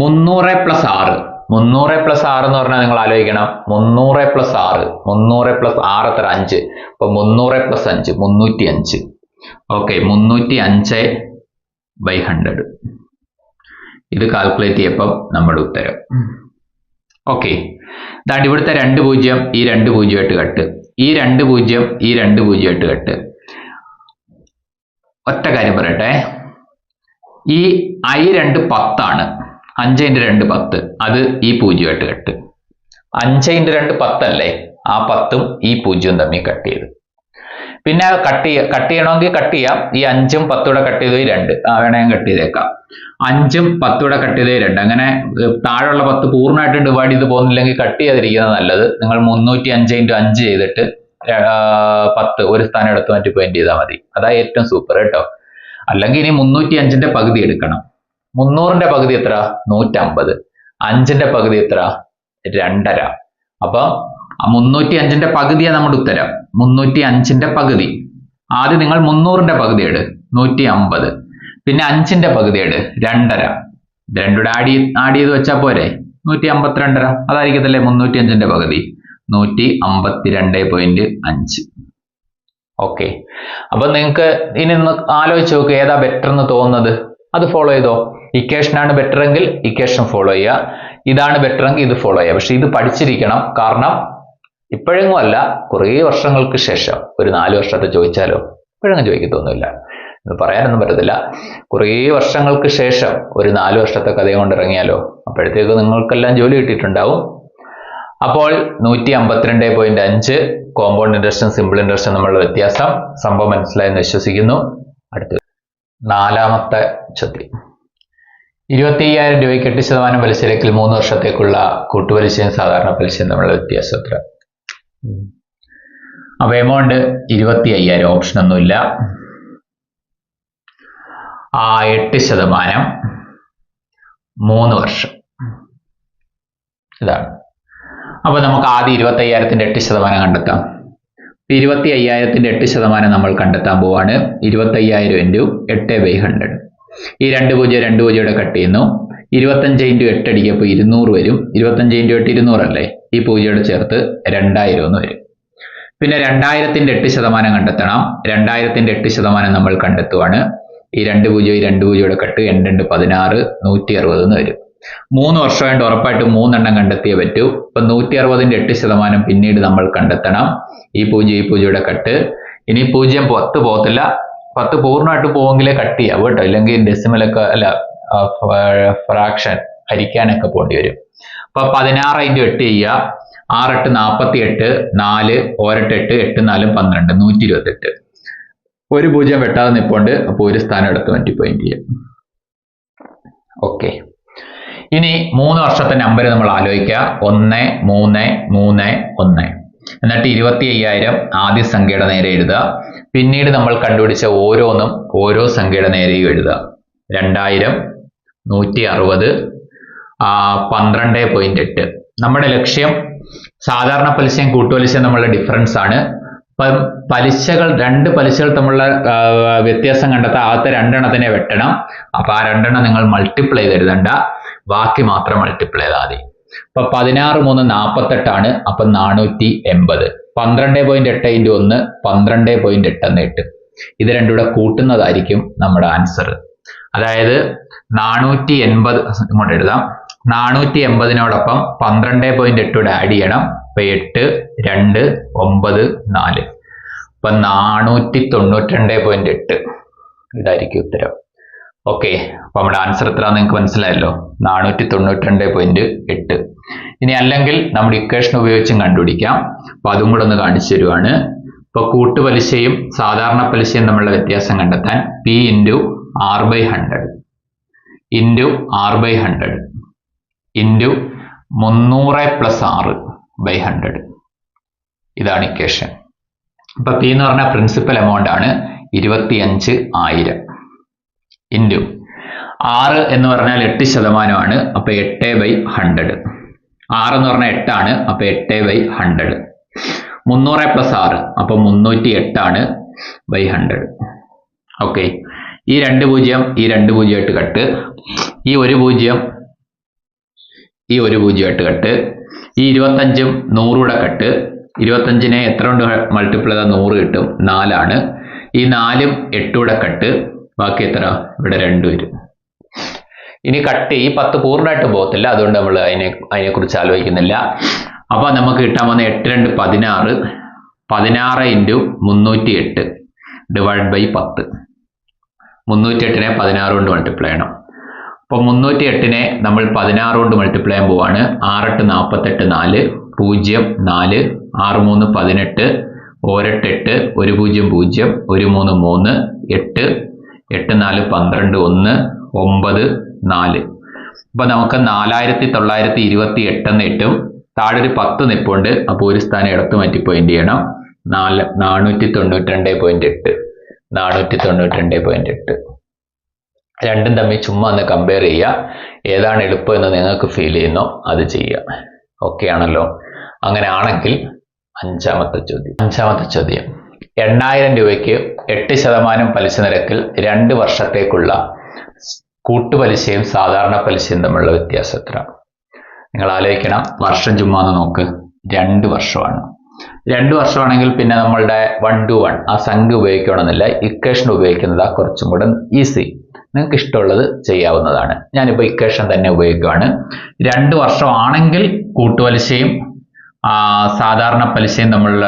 മുന്നൂറ് പ്ലസ് ആറ്. മുന്നൂറ് പ്ലസ് ആറ് എന്ന് പറഞ്ഞാൽ നിങ്ങൾ ആലോചിക്കണം. മുന്നൂറ് പ്ലസ് ആറ്. മുന്നൂറ് പ്ലസ് ആറ് എത്ര? അഞ്ച്. അപ്പോൾ മുന്നൂറ് പ്ലസ് അഞ്ച്. മുന്നൂറ്റി അഞ്ച് ഓക്കെ മുന്നൂറ്റി അഞ്ച് ബൈ ഹൺഡ്രഡ് ഇത് കാൽക്കുലേറ്റ് ചെയ്യപ്പം നമ്മുടെ ഉത്തരം. ഓക്കെ ദാണ്ട് ഇവിടുത്തെ രണ്ട് പൂജ്യം ഈ രണ്ട് പൂജ്യമായിട്ട് കട്ട്. ഈ രണ്ട് പൂജ്യം ഈ രണ്ട് പൂജ്യമായിട്ട് കട്ട്. ഒറ്റ കാര്യം പറയട്ടെ. ഈ ഐ രണ്ട് പത്താണ്. അഞ്ച് ഇന്റു രണ്ട് പത്ത്. അത് ഈ പൂജ്യമായിട്ട് കട്ട്. അഞ്ച് ഇന്റു രണ്ട് പത്തല്ലേ? ആ പത്തും ഈ പൂജ്യവും തമ്മിൽ കട്ട് ചെയ്ത്. പിന്നെ കട്ട് ചെയ്യ കട്ട് ചെയ്യണമെങ്കിൽ കട്ട് ചെയ്യാം. ഈ അഞ്ചും പത്തും കൂടെ കട്ട് ചെയ്ത് ഈ രണ്ട്. ആ വേണമെങ്കിൽ കട്ട് ചെയ്തേക്കാം. അഞ്ചും പത്തും കൂടെ കട്ട് ചെയ്ത് ഈ രണ്ട്. അങ്ങനെ താഴെയുള്ള പത്ത് പൂർണമായിട്ട് ഡിവൈഡ് ചെയ്ത് പോകുന്നില്ലെങ്കിൽ കട്ട് ചെയ്യാതിരിക്കുന്നത് നല്ലത്. നിങ്ങൾ മുന്നൂറ്റി അഞ്ച് ഇന്റു അഞ്ച് ചെയ്തിട്ട് പത്ത് ഒരു സ്ഥാനം എടുത്ത് മാറ്റി പോയിന്റ് ചെയ്താൽ മതി. അതാ ഏറ്റവും സൂപ്പർ കേട്ടോ. അല്ലെങ്കിൽ ഇനി മുന്നൂറ്റി അഞ്ചിന്റെ പകുതി എടുക്കണം. മുന്നൂറിന്റെ പകുതി എത്ര? നൂറ്റമ്പത്. അഞ്ചിന്റെ പകുതി എത്ര? രണ്ടര. അപ്പൊ മുന്നൂറ്റി അഞ്ചിന്റെ പകുതിയാണ് നമ്മുടെ ഉത്തരം. മുന്നൂറ്റി അഞ്ചിന്റെ പകുതി. ആദ്യം നിങ്ങൾ മുന്നൂറിന്റെ പകുതി എടു നൂറ്റി അമ്പത് പിന്നെ അഞ്ചിന്റെ പകുതി എടു. രണ്ടര. രണ്ടുടെ ആഡ് ആഡ് ചെയ്ത് വെച്ചാൽ പോരെ? നൂറ്റി അമ്പത്തിരണ്ടര. അതായിരിക്കത്തില്ലേ? മുന്നൂറ്റി അഞ്ചിന്റെ പകുതി. നൂറ്റി അമ്പത്തിരണ്ട് പോയിന്റ് അഞ്ച്. ഓക്കെ അപ്പൊ നിങ്ങൾക്ക് ഇനി ഒന്ന് ആലോചിച്ച് നോക്ക് ഏതാ ബെറ്റർ എന്ന് തോന്നുന്നത്. അത് ഫോളോ ചെയ്തോ? ഇക്വേഷൻ ആണ് ബെറ്റർ എങ്കിൽ ഇക്വേഷൻ ഫോളോ ചെയ്യുക. ഇതാണ് ബെറ്റർ എങ്കിൽ ഇത് ഫോളോ ചെയ്യുക. പക്ഷെ ഇത് പഠിച്ചിരിക്കണം. കാരണം ഇപ്പോഴെങ്ങും അല്ല കുറേ വർഷങ്ങൾക്ക് ശേഷം. ഒരു നാല് വർഷത്തെ ചോദിച്ചാലോ? ഇപ്പോഴെങ്ങും ചോദിക്കത്തൊന്നുമില്ല. ഇത് പറയാനൊന്നും പറ്റത്തില്ല. കുറേ വർഷങ്ങൾക്ക് ശേഷം ഒരു നാല് വർഷത്തെ കഥയും കൊണ്ട് ഇറങ്ങിയാലോ? അപ്പോഴത്തേക്ക് നിങ്ങൾക്കെല്ലാം ജോലി കിട്ടിയിട്ടുണ്ടാവും. അപ്പോൾ നൂറ്റി അമ്പത്തിരണ്ട് പോയിന്റ് അഞ്ച് കോമ്പൗണ്ട് ഇൻട്രസ്റ്റും സിമ്പിൾ ഇൻട്രസ്റ്റും തമ്മിലുള്ള വ്യത്യാസം സംഭവം മനസ്സിലായെന്ന് വിശ്വസിക്കുന്നു. അടുത്ത നാലാമത്തെ ചോദ്യം ഇരുപത്തി അയ്യായിരം രൂപയ്ക്ക് എട്ട് ശതമാനം പലിശ നിരക്കിൽ മൂന്ന് വർഷത്തേക്കുള്ള കൂട്ടുപലിശയും സാധാരണ പലിശയും തമ്മിലുള്ള വ്യത്യാസം എത്ര. അപ്പൊ എമൗണ്ട് ഇരുപത്തി അയ്യായിരം ഓപ്ഷൻ ഒന്നുമില്ല. ആ എട്ട് ശതമാനം മൂന്ന് വർഷം. ഇതാണ്. അപ്പൊ നമുക്ക് ആദ്യം ഇരുപത്തി അയ്യായിരത്തിന്റെ എട്ട് ശതമാനം കണ്ടെത്താം. ഇരുപത്തി അയ്യായിരത്തിന്റെ എട്ട് ശതമാനം നമ്മൾ കണ്ടെത്താൻ പോവാണ്. ഇരുപത്തി അയ്യായിരം ഇന്റു എട്ട് ബൈ ഹൺഡ്രഡ് ഈ രണ്ട് പൂജ്യം രണ്ട് പൂജ്യം കട്ട് ചെയ്യുന്നു. ഇരുപത്തഞ്ച് ഇന്റു എട്ട് അടിക്കപ്പോൾ ഇരുന്നൂറ് വരും. ഇരുപത്തഞ്ച് ഇന്റു എട്ട് ഇരുന്നൂറല്ലേ ഈ പൂജ്യയോട് ചേർത്ത് രണ്ടായിരം എന്ന് വരും. പിന്നെ രണ്ടായിരത്തിന്റെ എട്ട് ശതമാനം കണ്ടെത്തണം. രണ്ടായിരത്തിന്റെ എട്ട് ശതമാനം നമ്മൾ കണ്ടെത്തുവാണ്. ഈ രണ്ട് പൂജ്യം ഈ രണ്ട് പൂജ്യയുടെ കട്ട് രണ്ട് രണ്ട് പതിനാറ് നൂറ്റി അറുപത് എന്ന് വരും. മൂന്ന് വർഷം വർഷമായിട്ട് ഉറപ്പായിട്ട് മൂന്നെണ്ണം കണ്ടെത്തിയേ പറ്റൂ. ഇപ്പൊ നൂറ്റി അറുപതിന്റെ എട്ട് ശതമാനം പിന്നീട് നമ്മൾ കണ്ടെത്തണം. ഈ പൂജ്യം ഈ പൂജ്യയുടെ കട്ട്. ഇനി പൂജ്യം പത്ത് പോകത്തില്ല. പത്ത് പൂർണമായിട്ട് പോവെങ്കിലേ കട്ട് ചെയ്യാം കേട്ടോ. ഇല്ലെങ്കിൽ ഡെസിമലൊക്കെ അല്ല ഫ്രാക്ഷൻ ഹരിക്കാനൊക്കെ പോകേണ്ടി വരും. അപ്പൊ പതിനാറ് ഇന്റു എട്ട് ചെയ്യുക. ആറെട്ട് നാൽപ്പത്തി എട്ട് നാല് ഓരട്ട് എട്ട് എട്ട് നാലും പന്ത്രണ്ട് നൂറ്റി ഇരുപത്തെട്ട് ഒരു പൂജ്യം വെട്ടാതെ നിപ്പോണ്ട് അപ്പോൾ ഒരു സ്ഥാനം എടുത്ത് മാറ്റി പോയിന്റ് ചെയ്യാം. ഓക്കെ ഇനി മൂന്ന് വർഷത്തെ നമ്പർ നമ്മൾ ആലോചിക്കുക. ഒന്ന് മൂന്ന് മൂന്ന് ഒന്ന്. എന്നിട്ട് ഇരുപത്തി അയ്യായിരം ആദ്യ സംഖ്യയുടെ നേരെ എഴുതുക. പിന്നീട് നമ്മൾ കണ്ടുപിടിച്ച ഓരോന്നും ഓരോ സംഖ്യയുടെ നേരെയും എഴുതുക. രണ്ടായിരം നൂറ്റി അറുപത് പന്ത്രണ്ട് പോയിന്റ് എട്ട്. നമ്മുടെ ലക്ഷ്യം സാധാരണ പലിശയും കൂട്ടുപലിശയും നമ്മളുടെ ഡിഫറൻസ് ആണ്. പലിശകൾ രണ്ട് പലിശകൾ തമ്മിലുള്ള വ്യത്യാസം കണ്ടെത്താൻ ആദ്യത്തെ രണ്ടെണ്ണത്തിനെ വെട്ടണം. അപ്പൊ ആ രണ്ടെണ്ണം നിങ്ങൾ മൾട്ടിപ്ലൈ കരുതണ്ട. ബാക്കി മാത്രം മൾട്ടിപ്ലൈ ചെയ്താൽ മതി. ഇപ്പൊ പതിനാറ് മൂന്ന് നാൽപ്പത്തെട്ടാണ് അപ്പൊ നാനൂറ്റി എൺപത് പന്ത്രണ്ട് പോയിന്റ് എട്ട് ഇന്റു ഒന്ന് പന്ത്രണ്ട് പോയിന്റ് എട്ട് എന്ന് എട്ട് ഇത് രണ്ടും കൂടെ കൂട്ടുന്നതായിരിക്കും നമ്മുടെ ആൻസർ അതായത് നാനൂറ്റി എൺപത് ഇങ്ങോട്ട് എഴുതാം. നാനൂറ്റി എൺപതിനോടൊപ്പം പന്ത്രണ്ട് പോയിന്റ് എട്ടോട് ആഡ് ചെയ്യണം. അപ്പൊ എട്ട് രണ്ട് ഒമ്പത് നാല്. അപ്പൊ നാനൂറ്റി തൊണ്ണൂറ്റി രണ്ട് പോയിന്റ് എട്ട് ഇതായിരിക്കും ഉത്തരം. ഓക്കെ അപ്പൊ നമ്മുടെ ആൻസർ എത്ര നിങ്ങൾക്ക് മനസ്സിലായല്ലോ? നാനൂറ്റി തൊണ്ണൂറ്റി രണ്ട് പോയിന്റ് എട്ട്. ഇനി അല്ലെങ്കിൽ നമ്മുടെ ഇക്വേഷൻ ഉപയോഗിച്ചും കണ്ടുപിടിക്കാം. അപ്പൊ അതും കൂടെ ഒന്ന് കാണിച്ചു തരുവാണ്. ഇപ്പൊ കൂട്ടുപലിശയും സാധാരണ പലിശയും തമ്മിലുള്ള വ്യത്യാസം കണ്ടെത്താൻ P into R by hundred into R by hundred into മുന്നൂറ് പ്ലസ് ആറ് ബൈ ഹൺഡ്രഡ് ഇതാണ് ഇക്വേഷൻ അപ്പൊ പി എന്ന് പറഞ്ഞ പ്രിൻസിപ്പൽ എമൗണ്ട് ആണ് ഇരുപത്തിയഞ്ച് ആയിരം. ഇന്റു ആറ് എന്ന് പറഞ്ഞാൽ എട്ട് ശതമാനമാണ് അപ്പൊ എട്ട് ബൈ ഹൺഡ്രഡ് ആറ് എന്ന് പറഞ്ഞാൽ എട്ടാണ് അപ്പൊ എട്ട് ബൈ ഹൺഡ്രഡ് മുന്നൂറ് പ്ലസ് ആറ് അപ്പൊ മുന്നൂറ്റി എട്ടാണ് ബൈ ഹൺഡ്രഡ് ഓക്കെ ഈ രണ്ട് പൂജ്യം ഈ രണ്ട് പൂജ്യമായിട്ട് കട്ട്. ഈ ഒരു പൂജ്യം ഈ ഒരു പൂജ്യമായിട്ട് കട്ട്. ഈ ഇരുപത്തഞ്ചും നൂറൂടെ കട്ട്. ഇരുപത്തഞ്ചിനെ എത്ര കൊണ്ട് മൾട്ടിപ്പിൾ ചെയ്താൽ നൂറ് കിട്ടും? നാലാണ്. ഈ നാലും എട്ടൂടെ കട്ട്. ബാക്കി എത്ര? ഇവിടെ രണ്ട് വരും. ഇനി കട്ട് ഈ പത്ത് പൂർണമായിട്ട് പോകത്തില്ല. അതുകൊണ്ട് നമ്മൾ അതിനെ അതിനെക്കുറിച്ച് ആലോചിക്കുന്നില്ല. അപ്പോൾ നമുക്ക് കിട്ടാൻ വന്ന എട്ട് രണ്ട് പതിനാറ്. പതിനാറ് ഇന്റു മുന്നൂറ്റി എട്ട് ഡിവൈഡ് ബൈ പത്ത്. മുന്നൂറ്റി എട്ടിനെ പതിനാറ് കൊണ്ട് മൾട്ടിപ്ലൈ ചെയ്യണം. അപ്പോൾ മുന്നൂറ്റി എട്ടിനെ നമ്മൾ പതിനാറ് കൊണ്ട് മൾട്ടിപ്ലൈ ചെയ്യാൻ പോവാണ്. ആറെട്ട് നാൽപ്പത്തെട്ട് നാല് പൂജ്യം നാല് ആറ് മൂന്ന് പതിനെട്ട് ഒരെട്ട് എട്ട് ഒരു പൂജ്യം പൂജ്യം ഒരു മൂന്ന് മൂന്ന് എട്ട് എട്ട് നാല് പന്ത്രണ്ട് ഒന്ന് ഒമ്പത് നാല്. അപ്പൊ നമുക്ക് നാലായിരത്തി തൊള്ളായിരത്തി ഇരുപത്തി എട്ടെന്ന് കിട്ടും. താഴെ ഒരു പത്ത് നിപ്പുണ്ട്. അപ്പോൾ ഒരു സ്ഥാനം ഇടത്ത് മാറ്റി പോയിന്റ് ചെയ്യണം. നാല് നാനൂറ്റി തൊണ്ണൂറ്റി രണ്ട് പോയിന്റ് എട്ട്. നാനൂറ്റി തൊണ്ണൂറ്റി രണ്ട് പോയിന്റ് എട്ട്. രണ്ടും തമ്മിൽ ചുമ്മാ ഒന്ന് കമ്പയർ ചെയ്യുക. ഏതാണ് എളുപ്പം എന്ന് നിങ്ങൾക്ക് ഫീൽ ചെയ്യുന്നോ അത് ചെയ്യുക. ഓക്കെ ആണല്ലോ? അങ്ങനെ ആണെങ്കിൽ അഞ്ചാമത്തെ ചോദ്യം. അഞ്ചാമത്തെ ചോദ്യം. എണ്ണായിരം രൂപയ്ക്ക് എട്ട് ശതമാനം പലിശ നിരക്കിൽ രണ്ട് വർഷത്തേക്കുള്ള കൂട്ടുപലിശയും സാധാരണ പലിശയും തമ്മിലുള്ള വ്യത്യാസം എത്ര? നിങ്ങൾ ആലോചിക്കണം. വർഷം ചുമ്മാ ഒന്ന് നോക്ക്. രണ്ട് വർഷമാണ്. രണ്ട് വർഷമാണെങ്കിൽ പിന്നെ നമ്മളുടെ വൺ ടു വൺ ആ സംഖ്യ ഉപയോഗിക്കണമെന്നില്ല. ഇക്വേഷൻ ഉപയോഗിക്കുന്നതാ കുറച്ചും കൂടെ ഈസി നിങ്ങൾക്ക് ഇഷ്ടമുള്ളത് ചെയ്യാവുന്നതാണ്. ഞാനിപ്പോൾ ഇക്വേഷൻ തന്നെ ഉപയോഗിക്കുകയാണ് രണ്ട് വർഷമാണെങ്കിൽ കൂട്ടുപലിശയും സാധാരണ പലിശയും തമ്മിലുള്ള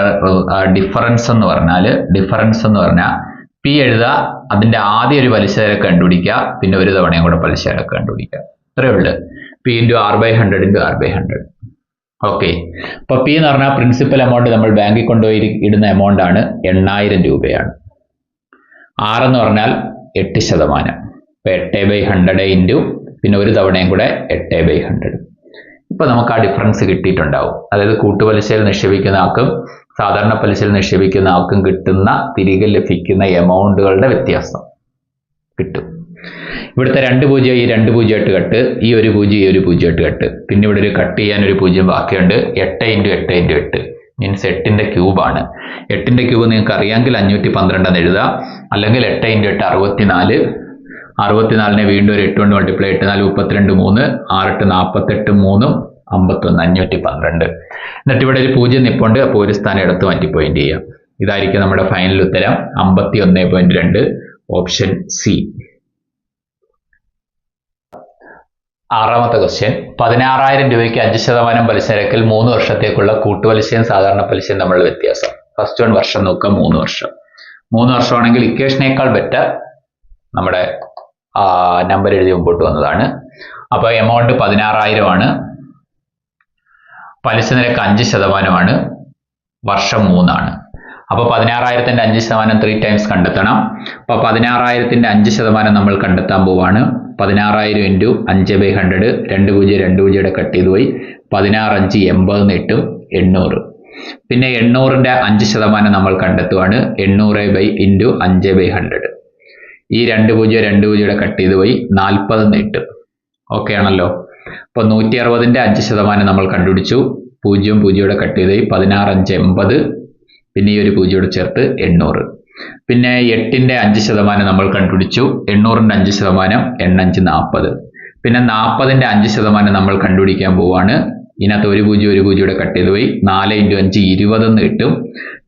ഡിഫറൻസ് എന്ന് പറഞ്ഞാൽ ഡിഫറൻസ് എന്ന് പറഞ്ഞാൽ പി എഴുതുക അതിന്റെ ആദ്യ ഒരു പലിശ നിരക്ക് കണ്ടുപിടിക്കുക പിന്നെ ഒരു തവണയും കൂടെ പലിശ നിരക്ക് കണ്ടുപിടിക്കുക. ഇത്രയേ ഉള്ളൂ. P into R by hundred into R by hundred okay ഇപ്പോൾ പി എന്ന് പറഞ്ഞാൽ പ്രിൻസിപ്പൽ എമൗണ്ട് നമ്മൾ ബാങ്കിൽ കൊണ്ടുപോയി ഇടുന്ന എമൗണ്ട് ആണ് എണ്ണായിരം രൂപയാണ്. ആർ എന്ന് പറഞ്ഞാൽ എട്ട് ശതമാനം. ഇപ്പൊ എട്ട് ബൈ ഹൺഡ്രഡ് ഇന്റു പിന്നെ ഒരു തവണയും കൂടെ എട്ട് ബൈ ഹൺഡ്രഡ് ഇപ്പൊ നമുക്ക് ആ ഡിഫറൻസ് കിട്ടിയിട്ടുണ്ടാവും. അതായത് കൂട്ടുപലിശയിൽ നിക്ഷേപിക്കുന്ന ആൾക്കും സാധാരണ പലിശയിൽ നിക്ഷേപിക്കുന്ന ആൾക്കും കിട്ടുന്ന തിരികെ ലഭിക്കുന്ന എമൗണ്ടുകളുടെ വ്യത്യാസം കിട്ടും. ഇവിടുത്തെ രണ്ട് പൂജ്യം ഈ രണ്ട് പൂജ്യമായിട്ട് കട്ട് ഈ ഒരു പൂജ്യം ഈ ഒരു പൂജ്യമായിട്ട് കട്ട്. പിന്നെ ഇവിടെ ഒരു കട്ട് ചെയ്യാൻ ഒരു പൂജ്യം ബാക്കിയുണ്ട്. എട്ട് ഇന്റു എട്ട് ഇന്റു എട്ട്. മീൻസ് എട്ടിന്റെ ക്യൂബാണ് എട്ടിന്റെ ക്യൂബ് നിങ്ങൾക്ക് അറിയാമെങ്കിൽ അഞ്ഞൂറ്റി പന്ത്രണ്ട് എന്ന് എഴുതാം. അല്ലെങ്കിൽ എട്ട് ഇന്റു എട്ട് അറുപത്തിനാല്. അറുപത്തിനാലിനെ വീണ്ടും ഒരു എട്ട് കൊണ്ട് മൾട്ടിപ്ലൈ എട്ട് നാല് മുപ്പത്തിരണ്ട് മൂന്ന് ആറെട്ട് നാൽപ്പത്തെട്ട് മൂന്നും അമ്പത്തൊന്ന് അഞ്ഞൂറ്റി പന്ത്രണ്ട്. എന്നിട്ട് ഇവിടെ ഒരു പൂജ്യം നിപ്പുണ്ട്. അപ്പോൾ ഒരു സ്ഥാനം എടുത്ത് മാറ്റി പോയിന്റ് ചെയ്യാം. ഇതായിരിക്കും നമ്മുടെ ഫൈനൽ ഉത്തരം. അമ്പത്തി ഒന്ന് പോയിന്റ് രണ്ട് ഓപ്ഷൻ സി ആറാമത്തെ ക്വസ്റ്റ്യൻ പതിനാറായിരം രൂപയ്ക്ക് അഞ്ച് ശതമാനം പലിശ നിരക്കിൽ മൂന്ന് വർഷത്തേക്കുള്ള കൂട്ടുപലിശയും സാധാരണ പലിശയും തമ്മിലുള്ള വ്യത്യാസം. ഫസ്റ്റ് വൺ വർഷം നോക്കുക മൂന്ന് വർഷം. മൂന്ന് വർഷമാണെങ്കിൽ ഇക്വേഷനേക്കാൾ ബെറ്റർ നമ്മുടെ നമ്പർ എഴുതി മുമ്പോട്ട് വന്നതാണ്. അപ്പോൾ എമൗണ്ട് പതിനാറായിരം ആണ് പലിശ നിരക്ക് അഞ്ച് ശതമാനമാണ്. വർഷം മൂന്നാണ്. അപ്പോൾ പതിനാറായിരത്തിന്റെ അഞ്ച് ശതമാനം ത്രീ ടൈംസ് കണ്ടെത്തണം. അപ്പോൾ പതിനാറായിരത്തിന്റെ അഞ്ച് ശതമാനം നമ്മൾ കണ്ടെത്താൻ പോവാണ്. പതിനാറായിരം ഇന്റു അഞ്ച് ബൈ ഹൺഡ്രഡ് രണ്ട് പൂജ്യം രണ്ട് പൂജ്യയുടെ കട്ട് ചെയ്ത് പോയി. പതിനാറ് അഞ്ച് എൺപത് നെട്ടും എണ്ണൂറ്. പിന്നെ എണ്ണൂറിന്റെ അഞ്ച് ശതമാനം നമ്മൾ കണ്ടെത്തുവാണ്. എണ്ണൂറ് ബൈ ഇന്റു അഞ്ച് ബൈ ഹൺഡ്രഡ് ഈ രണ്ട് പൂജ്യം രണ്ട് പൂജ്യയുടെ കട്ട് ചെയ്ത് പോയി നാൽപ്പത് നീട്ടും ഓക്കെ ആണല്ലോ. അപ്പോൾ നൂറ്റി അറുപതിന്റെ അഞ്ച് ശതമാനം നമ്മൾ കണ്ടുപിടിച്ചു. പൂജ്യം പൂജ്യയുടെ കട്ട് ചെയ്ത് പോയി പതിനാറ് അഞ്ച് എൺപത്. പിന്നെ ഈ ഒരു പൂജ്യയോട് ചേർത്ത് എണ്ണൂറ്. പിന്നെ എട്ടിന്റെ അഞ്ച് ശതമാനം നമ്മൾ കണ്ടുപിടിച്ചു. എണ്ണൂറിന്റെ അഞ്ച് ശതമാനം എണ്ണഞ്ച് നാൽപ്പത്. പിന്നെ നാൽപ്പതിന്റെ അഞ്ച് ശതമാനം നമ്മൾ കണ്ടുപിടിക്കാൻ പോവാണ്. ഇതിനകത്ത് ഒരു പൂജ്യം ഒരു പൂജ്യം ഇവിടെ കട്ട് ചെയ്ത് പോയി. നാല് ഇന്റു അഞ്ച് ഇരുപതെന്ന് കിട്ടും.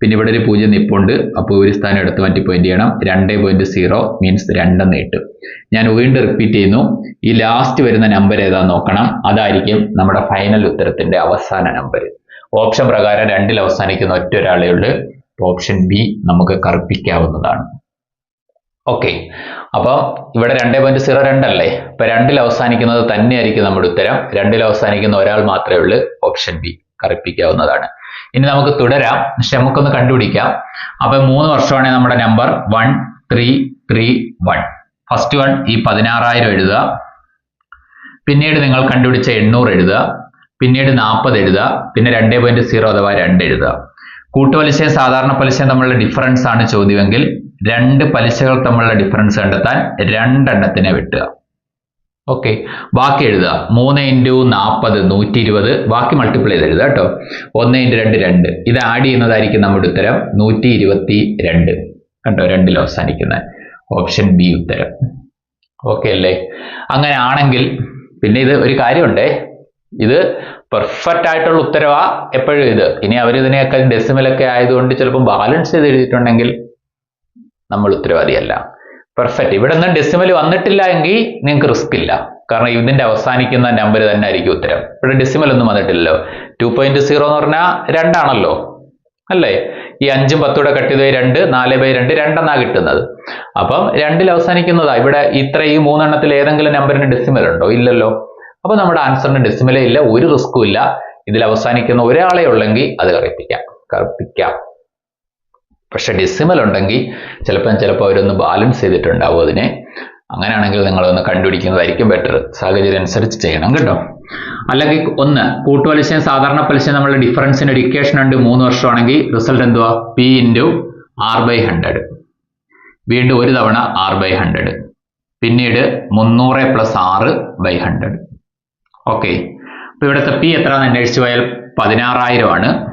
പിന്നെ ഇവിടെ ഒരു പൂജ്യം നിപ്പുണ്ട്. അപ്പോൾ ഒരു സ്ഥാനം എടുത്ത് മാറ്റി പോയിന്റ് ചെയ്യണം. രണ്ട് പോയിന്റ് സീറോ മീൻസ് രണ്ടെന്ന് കിട്ടും. ഞാൻ വീണ്ടും റിപ്പീറ്റ് ചെയ്യുന്നു. ഈ ലാസ്റ്റ് വരുന്ന നമ്പർ ഏതാന്ന് നോക്കണം. അതായിരിക്കും നമ്മുടെ ഫൈനൽ ഉത്തരത്തിന്റെ അവസാന നമ്പർ ഓപ്ഷൻ പ്രകാരം രണ്ടിൽ അവസാനിക്കുന്ന ഒറ്റ ഒരാളേ ഓപ്ഷൻ ബി നമുക്ക് കറുപ്പിക്കാവുന്നതാണ്. ഓക്കെ അപ്പോൾ ഇവിടെ രണ്ട് പോയിന്റ് സീറോ രണ്ടല്ലേ ഇപ്പൊ രണ്ടിൽ അവസാനിക്കുന്നത് തന്നെയായിരിക്കും നമ്മുടെ ഉത്തരം. രണ്ടിൽ അവസാനിക്കുന്ന ഒരാൾ മാത്രമേ ഉള്ളൂ. ഓപ്ഷൻ ബി കറുപ്പിക്കാവുന്നതാണ്. ഇനി നമുക്ക് തുടരാം. പക്ഷെ നമുക്കൊന്ന് കണ്ടുപിടിക്കാം. അപ്പൊ മൂന്ന് വർഷമാണെങ്കിൽ നമ്മുടെ number one three three one first one ഈ പതിനാറായിരം എഴുതുക. പിന്നീട് നിങ്ങൾ കണ്ടുപിടിച്ച എണ്ണൂറ് എഴുതുക. പിന്നീട് നാൽപ്പത് എഴുതുക. പിന്നെ രണ്ട് പോയിന്റ് സീറോ അഥവാ രണ്ട് എഴുതുക. കൂട്ടുപലിശയും സാധാരണ പലിശയും തമ്മിലുള്ള ഡിഫറൻസ് ആണ് ചോദ്യമെങ്കിൽ രണ്ട് പലിശകൾ തമ്മിലുള്ള ഡിഫറൻസ് കണ്ടെത്താൻ രണ്ടെണ്ണത്തിനെ വെട്ടുക. ഓക്കെ ബാക്കി എഴുതുക. മൂന്ന് ഇന്റു നാൽപ്പത് നൂറ്റി ഇരുപത് ബാക്കി മൾട്ടിപ്ലൈ ചെയ്ത് എഴുതുക കേട്ടോ. ഒന്ന് ഇന്റു രണ്ട് രണ്ട്. ഇത് ആഡ് ചെയ്യുന്നതായിരിക്കും നമ്മുടെ ഉത്തരം. നൂറ്റി ഇരുപത്തി രണ്ട് കണ്ടോ? രണ്ടിൽ അവസാനിക്കുന്ന. ഓപ്ഷൻ ബി ഉത്തരം. ഓക്കെ അല്ലേ? അങ്ങനെ ആണെങ്കിൽ പിന്നെ ഇത് ഒരു കാര്യമുണ്ട്. ഇത് പെർഫെക്റ്റ് ആയിട്ടുള്ള ഉത്തരവാ എപ്പോഴും ഇത്. ഇനി അവർ ഇതിനെയൊക്കെ ഡെസിമലൊക്കെ ആയതുകൊണ്ട് ചിലപ്പോൾ ബാലൻസ് ചെയ്ത് എഴുതിയിട്ടുണ്ടെങ്കിൽ നമ്മൾ ഉത്തരവാദിയല്ല. പെർഫെക്റ്റ് ഇവിടെ നിന്ന് ഡെസിമൽ വന്നിട്ടില്ല എങ്കിൽ നിങ്ങൾക്ക് റിസ്ക് ഇല്ല. കാരണം ഇതിന്റെ അവസാനിക്കുന്ന നമ്പർ തന്നെ ആയിരിക്കും ഉത്തരം. ഇവിടെ ഡെസിമൽ ഒന്നും വന്നിട്ടില്ലല്ലോ. ടു പോയിന്റ് സീറോ എന്ന് പറഞ്ഞാൽ രണ്ടാണല്ലോ. അല്ലേ? ഈ അഞ്ചും പത്തൂടെ കട്ട് ചെയ്ത് രണ്ട് നാല് ബൈ രണ്ട് രണ്ടെന്നാ കിട്ടുന്നത്. അപ്പം രണ്ടിൽ അവസാനിക്കുന്നതാ. ഇവിടെ ഇത്ര ഈ മൂന്നെണ്ണത്തിൽ ഏതെങ്കിലും നമ്പറിന് ഡെസിമൽ ഉണ്ടോ? ഇല്ലല്ലോ. അപ്പൊ നമ്മുടെ ആൻസറിന് ഡെസിമലേ ഇല്ല ഒരു റിസ്ക്കും ഇല്ല. ഇതിൽ അവസാനിക്കുന്ന ഒരാളെ ഉള്ളെങ്കിൽ അത് കറിപ്പിക്കാം. കറുപ്പിക്കാം. പക്ഷെ ഡിസിമൽ ഉണ്ടെങ്കിൽ ചിലപ്പം ചിലപ്പോൾ അവരൊന്ന് ബാലൻസ് ചെയ്തിട്ടുണ്ടാവും അതിനെ. അങ്ങനെയാണെങ്കിൽ നിങ്ങളൊന്ന് കണ്ടുപിടിക്കുന്നതായിരിക്കും ബെറ്റർ സാഹചര്യം അനുസരിച്ച് ചെയ്യണം കേട്ടോ. അല്ലെങ്കിൽ ഒന്ന് കൂട്ടുപലിശയും സാധാരണ പലിശയും നമ്മൾ ഡിഫറൻസിന് ഒരു ഇക്വേഷൻ ഉണ്ട് മൂന്ന് വർഷമാണെങ്കിൽ റിസൾട്ട് എന്തുവാ? P into R by hundred വീണ്ടും ഒരു തവണ ആർ ബൈ ഹൺഡ്രഡ് പിന്നീട് മുന്നൂറ് പ്ലസ് ആറ് ബൈ ഹൺഡ്രഡ് ഓക്കെ അപ്പോൾ ഇവിടുത്തെ പി എത്രയാണെന്ന് അന്വേഷിച്ചു പോയാൽ പതിനാറായിരമാണ്.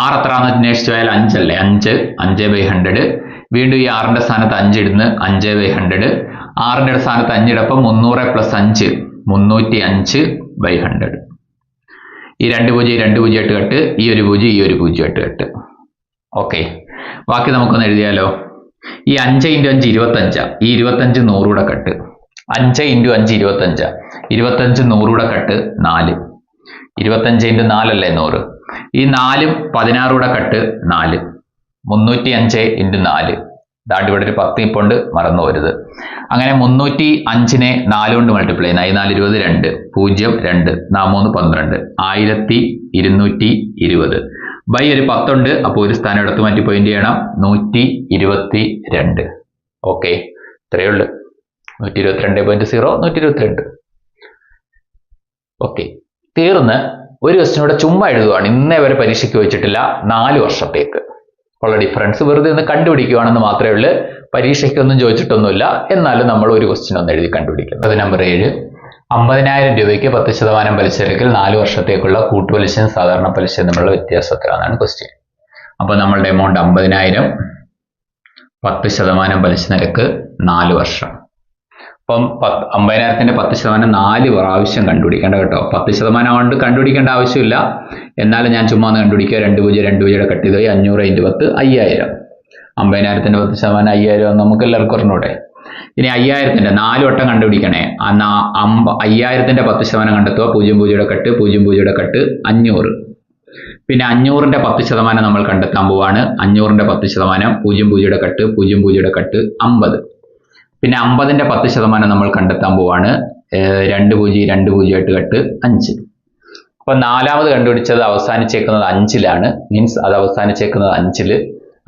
ആറ് എത്രയാണെന്ന് അന്വേഷിച്ചു പോയാൽ അഞ്ചല്ലേ? അഞ്ച്. അഞ്ച് ബൈ ഹൺഡ്രഡ് വീണ്ടും ഈ ആറിന്റെ സ്ഥാനത്ത് അഞ്ച് ഇടുന്ന്. അഞ്ച് ബൈ ഹൺഡ്രഡ് ആറിന്റെ സ്ഥാനത്ത് അഞ്ചിടപ്പം മുന്നൂറ് പ്ലസ് അഞ്ച്. മുന്നൂറ്റി അഞ്ച് ബൈ ഹൺഡ്രഡ് ഈ രണ്ട് പൂജ്യം രണ്ട് പൂജ്യം എട്ട് കെട്ട് ഈ ഒരു പൂജ്യം ഈ ഒരു പൂജ്യം എട്ട് കെട്ട്. ഓക്കെ. ബാക്കി നമുക്കൊന്ന് എഴുതിയാലോ? ഈ അഞ്ച് ഇന്റു അഞ്ച് ഇരുപത്തഞ്ചാ. ഈ ഇരുപത്തഞ്ച് നൂറൂടെ കെട്ട്. അഞ്ച് ഇന്റു അഞ്ച് ഇരുപത്തഞ്ചാ. ഇരുപത്തഞ്ച് നൂറൂടെ കെട്ട് നാല്. ഇരുപത്തഞ്ച് ഇന്റു നാലല്ലേ നൂറ്? ഈ നാലും പതിനാറൂടെ കട്ട് നാല്. മുന്നൂറ്റി അഞ്ച് ഇന്റു നാല്. ദാണ്ട് ഇവിടെ ഒരു പത്ത് ഇപ്പുണ്ട് മറന്നു പോരുത്. അങ്ങനെ മുന്നൂറ്റി അഞ്ചിനെ നാല് കൊണ്ട് മൾട്ടിപ്ലൈ ചെയ്യുന്ന. ഈ നാല് ഇരുപത് രണ്ട് പൂജ്യം രണ്ട് നാ മൂന്ന് പന്ത്രണ്ട്. ആയിരത്തി ഇരുന്നൂറ്റി ഇരുപത്. ബൈ ഒരു പത്തുണ്ട് അപ്പോൾ ഒരു സ്ഥാനം എടുത്ത് മാറ്റി പോയിന്റ് ചെയ്യണം. നൂറ്റി ഇരുപത്തി രണ്ട് ഓക്കെ ഇത്രയേ ഉള്ളൂ. നൂറ്റി ഇരുപത്തിരണ്ട് പോയിന്റ് സീറോ നൂറ്റി ഇരുപത്തിരണ്ട് ഓക്കെ തീർന്ന് ഒരു ക്വസ്റ്റിനൂടെ ചുമ്മാ എഴുതുകയാണ് ഇന്നേ വരെ പരീക്ഷയ്ക്ക് വെച്ചിട്ടില്ല. നാല് വർഷത്തേക്ക്. ഉള്ള ഡിഫറൻസ് വെറുതെ ഒന്ന് കണ്ടുപിടിക്കുകയാണെന്ന് മാത്രമേ ഉള്ളൂ. പരീക്ഷയ്ക്കൊന്നും ചോദിച്ചിട്ടൊന്നുമില്ല. എന്നാലും നമ്മൾ ഒരു ക്വസ്റ്റ്യൻ ഒന്ന് എഴുതി കണ്ടുപിടിക്കും അത് നമ്പർ ഏഴ്. അമ്പതിനായിരം രൂപയ്ക്ക് പത്ത് ശതമാനം പലിശ നിരക്കിൽ നാല് വർഷത്തേക്കുള്ള കൂട്ടുപലിശയും സാധാരണ പലിശയും തമ്മിലുള്ള വ്യത്യാസത്തിലാണെന്നാണ് ക്വസ്റ്റ്യൻ അപ്പോൾ നമ്മളുടെ എമൗണ്ട് അമ്പതിനായിരം. പത്ത് ശതമാനം പലിശ നിരക്ക് നാല് വർഷം. അപ്പം പത്ത് അമ്പതിനായിരത്തിന്റെ പത്ത് ശതമാനം നാല് പ്രാവശ്യം കണ്ടുപിടിക്കേണ്ട കേട്ടോ. പത്ത് ശതമാനം കൊണ്ട് കണ്ടുപിടിക്കേണ്ട ആവശ്യമില്ല. എന്നാലും ഞാൻ ചുമ്മാ ഒന്ന് കണ്ടുപിടിക്കുക. രണ്ട് പൂജ്യം രണ്ട് പൂജ്യം കട്ട് ചെയ്ത് അഞ്ഞൂറ് ഇന്റു പത്ത് അയ്യായിരം. അമ്പതിനായിരത്തിന്റെ പത്ത് ശതമാനം അയ്യായിരം നമുക്ക് എല്ലാവർക്കും അറിഞ്ഞൂടെ ഇനി അയ്യായിരത്തിന്റെ നാല് വട്ടം കണ്ടുപിടിക്കണേ. ആ നാ- അമ്പ അയ്യായിരത്തിന്റെ പത്ത് ശതമാനം കണ്ടെത്തുക. പൂജ്യം പൂജ്യയുടെ കട്ട് പൂജ്യം പൂജ്യയുടെ കട്ട് അഞ്ഞൂറ്. പിന്നെ അഞ്ഞൂറിന്റെ പത്ത് ശതമാനം നമ്മൾ കണ്ടെത്താൻ പോവാണ്. അഞ്ഞൂറിന്റെ പത്ത് ശതമാനം പൂജ്യം പൂജ്യയുടെ കട്ട് പൂജ്യം പൂജ്യയുടെ കട്ട് അമ്പത്. പിന്നെ അമ്പതിന്റെ പത്ത് ശതമാനം നമ്മൾ കണ്ടെത്താൻ പോവാണ്. രണ്ട് പൂജ്യം രണ്ട് പൂജ്യമായിട്ട് എട്ട് അഞ്ച്. അപ്പൊ നാലാമത് കണ്ടുപിടിച്ചത് അവസാനിച്ചേക്കുന്നത് അഞ്ചിലാണ്. മീൻസ് അത് അവസാനിച്ചേക്കുന്നത് അഞ്ചിൽ.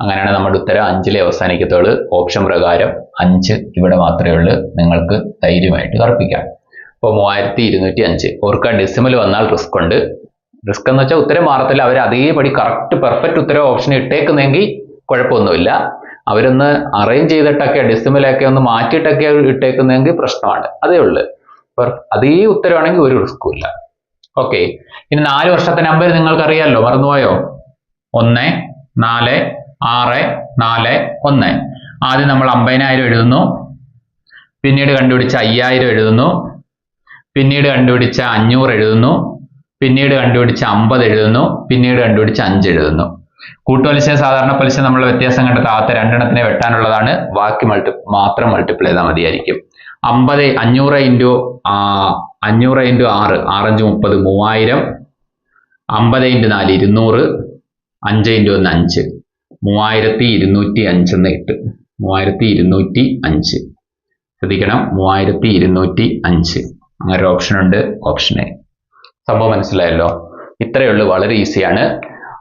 അങ്ങനെയാണ് നമ്മുടെ ഉത്തരം. അഞ്ചിലെ അവസാനിക്കത്തുള്ളൂ. ഓപ്ഷൻ പ്രകാരം അഞ്ച് ഇവിടെ മാത്രമേ ഉള്ളൂ. നിങ്ങൾക്ക് ധൈര്യമായിട്ട് കറപ്പിക്കാം അപ്പോൾ മൂവായിരത്തി ഇരുന്നൂറ്റി അഞ്ച്. ഓർക്കുക ഡെസിമൽ വന്നാൽ റിസ്ക് ഉണ്ട്. റിസ്ക് എന്ന് വെച്ചാൽ ഉത്തരം മാറത്തില്ല. അവർ അതേപടി കറക്റ്റ് പെർഫെക്റ്റ് ഉത്തരം ഓപ്ഷൻ ഇട്ടേക്കുന്നെങ്കിൽ കുഴപ്പമൊന്നുമില്ല. അവരൊന്ന് അറേഞ്ച് ചെയ്തിട്ടൊക്കെ ഡെസിമലൊക്കെ ഒന്ന് മാറ്റിയിട്ടൊക്കെ ഇട്ടേക്കുന്നെങ്കിൽ പ്രശ്നമാണ്. അതേ ഉള്ളൂ. അതേ ഉത്തരവാണെങ്കിൽ ഒരു റിസ്ക്കും ഇല്ല. ഓക്കെ ഇനി നാല് വർഷത്തെ നമ്പർ നിങ്ങൾക്കറിയാമല്ലോ മറന്നുപോയോ? ഒന്ന് നാല് ആറ് നാല് ഒന്ന്. ആദ്യം നമ്മൾ അമ്പതിനായിരം എഴുതുന്നു. പിന്നീട് കണ്ടുപിടിച്ച അയ്യായിരം എഴുതുന്നു. പിന്നീട് കണ്ടുപിടിച്ച അഞ്ഞൂറ് എഴുതുന്നു. പിന്നീട് കണ്ടുപിടിച്ച അമ്പത് എഴുതുന്നു. പിന്നീട് കണ്ടുപിടിച്ച അഞ്ച് എഴുതുന്നു. കൂട്ടുപലിശ സാധാരണ പലിശ നമ്മൾ വ്യത്യാസം കണ്ടെത്താം ആദ്യത്തെ രണ്ടെണ്ണത്തിനെ വെട്ടാനുള്ളതാണ്. ബാക്കി മൾട്ടി മാത്രം മൾട്ടിപ്ലൈ ചെയ്താൽ മതിയായിരിക്കും. അമ്പത് അഞ്ഞൂറ് ഇന്റു അഞ്ഞൂറ് ഇന്റു ആറ് ആറഞ്ച് മുപ്പത് മൂവായിരം. അമ്പത് ഇന്റു നാല് ഇരുന്നൂറ്. അഞ്ച് ഇന്റു ഒന്ന് അഞ്ച്. മൂവായിരത്തി ഇരുന്നൂറ്റി അഞ്ച് എന്ന് കിട്ടും മൂവായിരത്തി ഇരുന്നൂറ്റി അഞ്ച്. ശ്രദ്ധിക്കണം. മൂവായിരത്തി ഇരുന്നൂറ്റി അഞ്ച്. അങ്ങനെ ഒരു ഓപ്ഷൻ ഉണ്ട്. ഓപ്ഷൻ എ സംഭവം മനസ്സിലായല്ലോ? ഇത്രയേ ഉള്ളൂ. വളരെ ഈസിയാണ്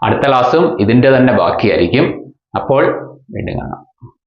അടുത്ത ക്ലാസ്സും ഇതിന്റെ തന്നെ ബാക്കിയായിരിക്കും. അപ്പോൾ വീണ്ടും കാണാം.